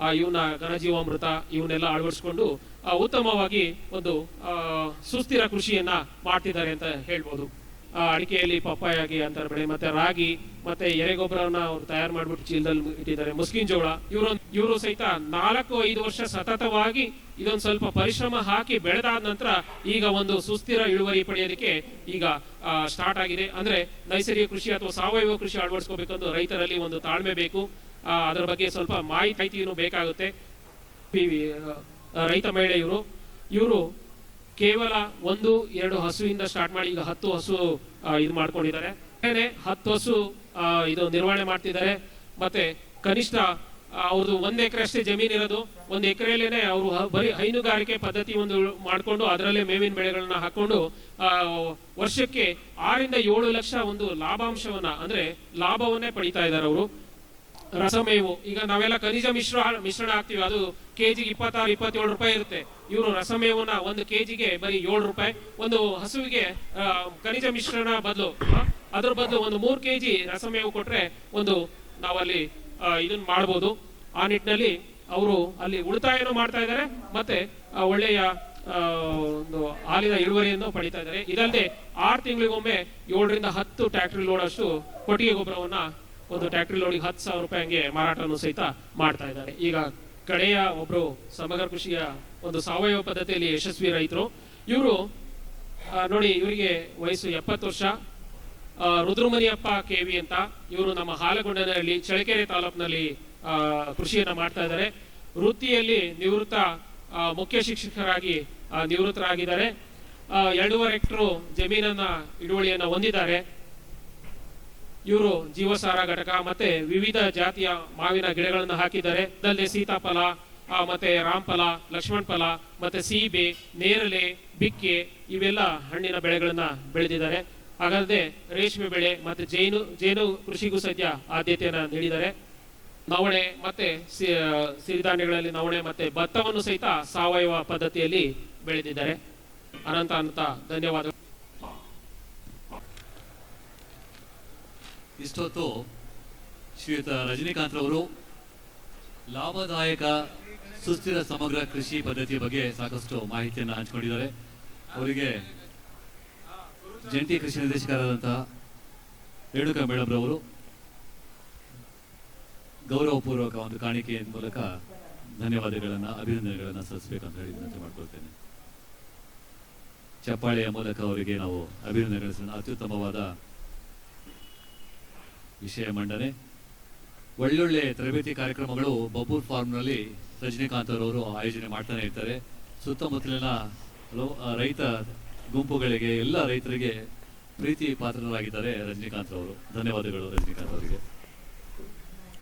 ಆ, ಇವನ್ನ ಘನಜೀವಾಮೃತ ಇವನ್ನೆಲ್ಲ ಅಳವಡಿಸ್ಕೊಂಡು ಉತ್ತಮವಾಗಿ ಒಂದು ಸುಸ್ಥಿರ ಕೃಷಿಯನ್ನ ಮಾಡ್ತಿದ್ದಾರೆ ಅಂತ ಹೇಳ್ಬೋದು. ಅಡಿಕೆಯಲ್ಲಿ ಪಪ್ಪಾಯಾಗಿ ಅಂತಾರೆ ಬೆಳೆ. ಮತ್ತೆ ರಾಗಿ ಮತ್ತೆ ಎರೆಗೊಬ್ಬರವನ್ನ ಅವ್ರು ತಯಾರು ಮಾಡ್ಬಿಟ್ಟು ಚೀಲದಲ್ಲಿ ಇಟ್ಟಿದ್ದಾರೆ. ಮುಸ್ಕಿನ್ ಜೋಳ. ಇವರು ಇವರು ಸಹಿತ ನಾಲ್ಕು ಐದು ವರ್ಷ ಸತತವಾಗಿ ಇದೊಂದು ಸ್ವಲ್ಪ ಪರಿಶ್ರಮ ಹಾಕಿ ಬೆಳೆದಾದ ನಂತರ ಈಗ ಒಂದು ಸುಸ್ಥಿರ ಇಳುವರಿ ಪಡೆಯೋದಕ್ಕೆ ಈಗ ಸ್ಟಾರ್ಟ್ ಆಗಿದೆ. ಅಂದ್ರೆ ನೈಸರ್ಗಿಕ ಕೃಷಿ ಅಥವಾ ಸಾವಯವ ಕೃಷಿ ಅಳವಡಿಸ್ಕೋಬೇಕಂದು ರೈತರಲ್ಲಿ ಒಂದು ತಾಳ್ಮೆ ಬೇಕು. ಆ, ಅದರ ಬಗ್ಗೆ ಸ್ವಲ್ಪ ಮಾಹಿತಿ ಬೇಕಾಗುತ್ತೆ. ಆ, ರೈತ ಮಹಿಳೆ ಇವರು ಇವರು ಕೇವಲ ಒಂದು, ಎರಡು ಹಸುವಿಂದ ಸ್ಟಾರ್ಟ್ ಮಾಡಿ ಈಗ ಹತ್ತು ಹಸು ಇದು ಮಾಡ್ಕೊಂಡಿದ್ದಾರೆ. ಹತ್ತು ಹಸು ಇದು ನಿರ್ವಹಣೆ ಮಾಡ್ತಿದ್ದಾರೆ. ಮತ್ತೆ ಕನಿಷ್ಠ ಅವರು ಅವ್ರದ್ದು ಒಂದ್ ಎಕರೆ ಅಷ್ಟೇ ಜಮೀನ್ ಇರೋದು. ಒಂದ್ ಎಕರೆಯಲ್ಲೇನೆ ಅವರು ಬರೀ ಹೈನುಗಾರಿಕೆ ಪದ್ಧತಿ ಒಂದು ಮಾಡ್ಕೊಂಡು ಅದರಲ್ಲೇ ಮೇವಿನ ಬೆಳೆಗಳನ್ನ ಹಾಕೊಂಡು ವರ್ಷಕ್ಕೆ ಆರಿಂದ ಏಳು ಲಕ್ಷ ಒಂದು ಲಾಭಾಂಶವನ್ನ, ಅಂದ್ರೆ ಲಾಭವನ್ನೇ ಪಡಿತಾ ಇದ್ದಾರೆ ಅವರು. ರಸಮೇವು. ಈಗ ನಾವೆಲ್ಲ ಖನಿಜ ಮಿಶ್ರ ಮಿಶ್ರಣ ಹಾಕ್ತಿವಿ. ಅದು ಕೆಜಿಗೆ ಇಪ್ಪತ್ತಾರು, ಇಪ್ಪತ್ತೇಳು ರೂಪಾಯಿ ಇರುತ್ತೆ. ಇವರು ರಸಮೇವನ್ನ ಒಂದು ಕೆಜಿಗೆ ಬರೀ ಏಳು ರೂಪಾಯಿ. ಒಂದು ಹಸುವಿಗೆ ಖನಿಜ ಮಿಶ್ರಣ ಬದಲು ಅದ್ರ ಬದಲು ಒಂದು ಮೂರು ಕೆಜಿ ರಸಮೇವು ಕೊಟ್ರೆ ಒಂದು ನಾವಲ್ಲಿ ಇದನ್ನ ಮಾಡ್ಬೋದು. ಆ ನಿಟ್ಟಿನಲ್ಲಿ ಅವರು ಅಲ್ಲಿ ಉಳಿತಾಯನೂ ಮಾಡ್ತಾ ಇದ್ದಾರೆ ಮತ್ತೆ ಒಳ್ಳೆಯ ಒಂದು ಹಾಲಿನ ಇಳುವರಿಯನ್ನು ಪಡಿತಾ ಇದ್ದಾರೆ ಇದಲ್ಲದೆ ಆರು ತಿಂಗಳಿಗೊಮ್ಮೆ ಏಳರಿಂದ ಹತ್ತು ಟ್ರ್ಯಾಕ್ಟರ್ ಲೋಡ್ ಅಷ್ಟು ಕೊಟ್ಟಿಗೆ ಗೊಬ್ಬರವನ್ನ ಒಂದು ಟ್ರ್ಯಾಕ್ಟರ್ ಲೋಡಿಗೆ ಹತ್ತು ಸಾವಿರ ರೂಪಾಯಿ ಹಂಗೆ ಮಾರಾಟವನ್ನು ಸಹಿತ ಮಾಡ್ತಾ ಇದ್ದಾರೆ. ಈಗ ಕಡೆಯ ಒಬ್ರು ಸಮಗ್ರ ಕೃಷಿಯ ಒಂದು ಸಾವಯವ ಪದ್ಧತಿಯಲ್ಲಿ ಯಶಸ್ವಿ ರೈತರು, ಇವರು ನೋಡಿ ಇವರಿಗೆ ವಯಸ್ಸು ಎಪ್ಪತ್ತು ವರ್ಷ. ರುದ್ರಮನಿಯಪ್ಪ ಕೆ ಕೆವಿ ಅಂತ ಇವರು ನಮ್ಮ ಹಾಲಗೊಂಡನಲ್ಲಿ ಚಳಕೆರೆ ತಾಲೂಕಿನಲ್ಲಿ ಕೃಷಿಯನ್ನ ಮಾಡ್ತಾ ಇದ್ದಾರೆ. ವೃತ್ತಿಯಲ್ಲಿ ನಿವೃತ್ತ ಮುಖ್ಯ ಶಿಕ್ಷಕರಾಗಿ ನಿವೃತ್ತರಾಗಿದ್ದಾರೆ. ಎರಡೂವರೆ ಹೆಕ್ಟರ್ ಜಮೀನನ್ನ ಹಿಡುವಳಿಯನ್ನ ಹೊಂದಿದ್ದಾರೆ. ಇವರು ಜೀವಸಾರ ಘಟಕ ಮತ್ತೆ ವಿವಿಧ ಜಾತಿಯ ಮಾವಿನ ಗಿಡಗಳನ್ನು ಹಾಕಿದ್ದಾರೆ. ಅದಲ್ಲದೆ ಸೀತಾಫಲ ಮತ್ತೆ ರಾಮಫಲ ಲಕ್ಷ್ಮಣ ಫಲ ಮತ್ತೆ ಸೀಬೆ, ನೇರಳೆ, ಬಿಕ್ಕೆ ಇವೆಲ್ಲ ಹಣ್ಣಿನ ಬೆಳೆಗಳನ್ನ ಬೆಳೆದಿದ್ದಾರೆ. ಹಾಗಾದ್ರೆ ರೇಷ್ಮೆ ಬೆಳೆ ಮತ್ತೆ ಜೇನು ಜೇನು ಕೃಷಿಗೂ ಸದ್ಯ ಆದ್ಯತೆಯನ್ನ ನೀಡಿದ್ದಾರೆ. ನವಣೆ ಮತ್ತೆ ಸಿರಿಧಾನ್ಯಗಳಲ್ಲಿ ನವಣೆ ಮತ್ತೆ ಭತ್ತವನ್ನು ಸಹಿತ ಸಾವಯವ ಪದ್ಧತಿಯಲ್ಲಿ ಬೆಳೆದಿದ್ದಾರೆ. ಅನಂತ ಅನಂತ ಧನ್ಯವಾದ ಇಷ್ಟೊತ್ತು ಶ್ರೀಯುತ ರಜನಿಕಾಂತ್ ರವರು ಲಾಭದಾಯಕ, ಸುಸ್ಥಿರ, ಸಮಗ್ರ ಕೃಷಿ ಪದ್ಧತಿಯ ಬಗ್ಗೆ ಸಾಕಷ್ಟು ಮಾಹಿತಿಯನ್ನು ಹಂಚಿಕೊಂಡಿದ್ದಾರೆ. ಅವರಿಗೆ ಜಂಟಿ ಕೃಷಿ ನಿರ್ದೇಶಕರಾದಂತಹ ರೇಣುಕಾ ಮೇಡಮ್ ರವರು ಗೌರವಪೂರ್ವಕ ಒಂದು ಕಾಣಿಕೆಯ ಮೂಲಕ ಧನ್ಯವಾದಗಳನ್ನು, ಅಭಿನಂದನೆಗಳನ್ನು ಸಲ್ಲಿಸಬೇಕಂತ ಹೇಳಿ ವಿನಂತಿ ಮಾಡ್ಕೊಳ್ತೇನೆ. ಚಪ್ಪಾಳೆಯ ಮೂಲಕ ಅವರಿಗೆ ನಾವು ಅಭಿನಂದನೆಗಳ ಅತ್ಯುತ್ತಮವಾದ ವಿಷಯ ಮಂಡನೆ. ಒಳ್ಳೊಳ್ಳೆ ತರಬೇತಿ ಕಾರ್ಯಕ್ರಮಗಳು ಬಬೂರ್ ಫಾರ್ಮ್ನಲ್ಲಿ ರಜನಿಕಾಂತ್ ಅವರವರು ಆಯೋಜನೆ ಮಾಡ್ತಾನೆ ಇರ್ತಾರೆ. ಸುತ್ತಮುತ್ತಲಿನ ರೈತ ಗುಂಪುಗಳಿಗೆ, ಎಲ್ಲ ರೈತರಿಗೆ ಪ್ರೀತಿ ಪಾತ್ರರಾಗಿದ್ದಾರೆ ರಜನಿಕಾಂತ್ ಅವರು. ಧನ್ಯವಾದಗಳು ರಜನಿಕಾಂತ್ ಅವರಿಗೆ.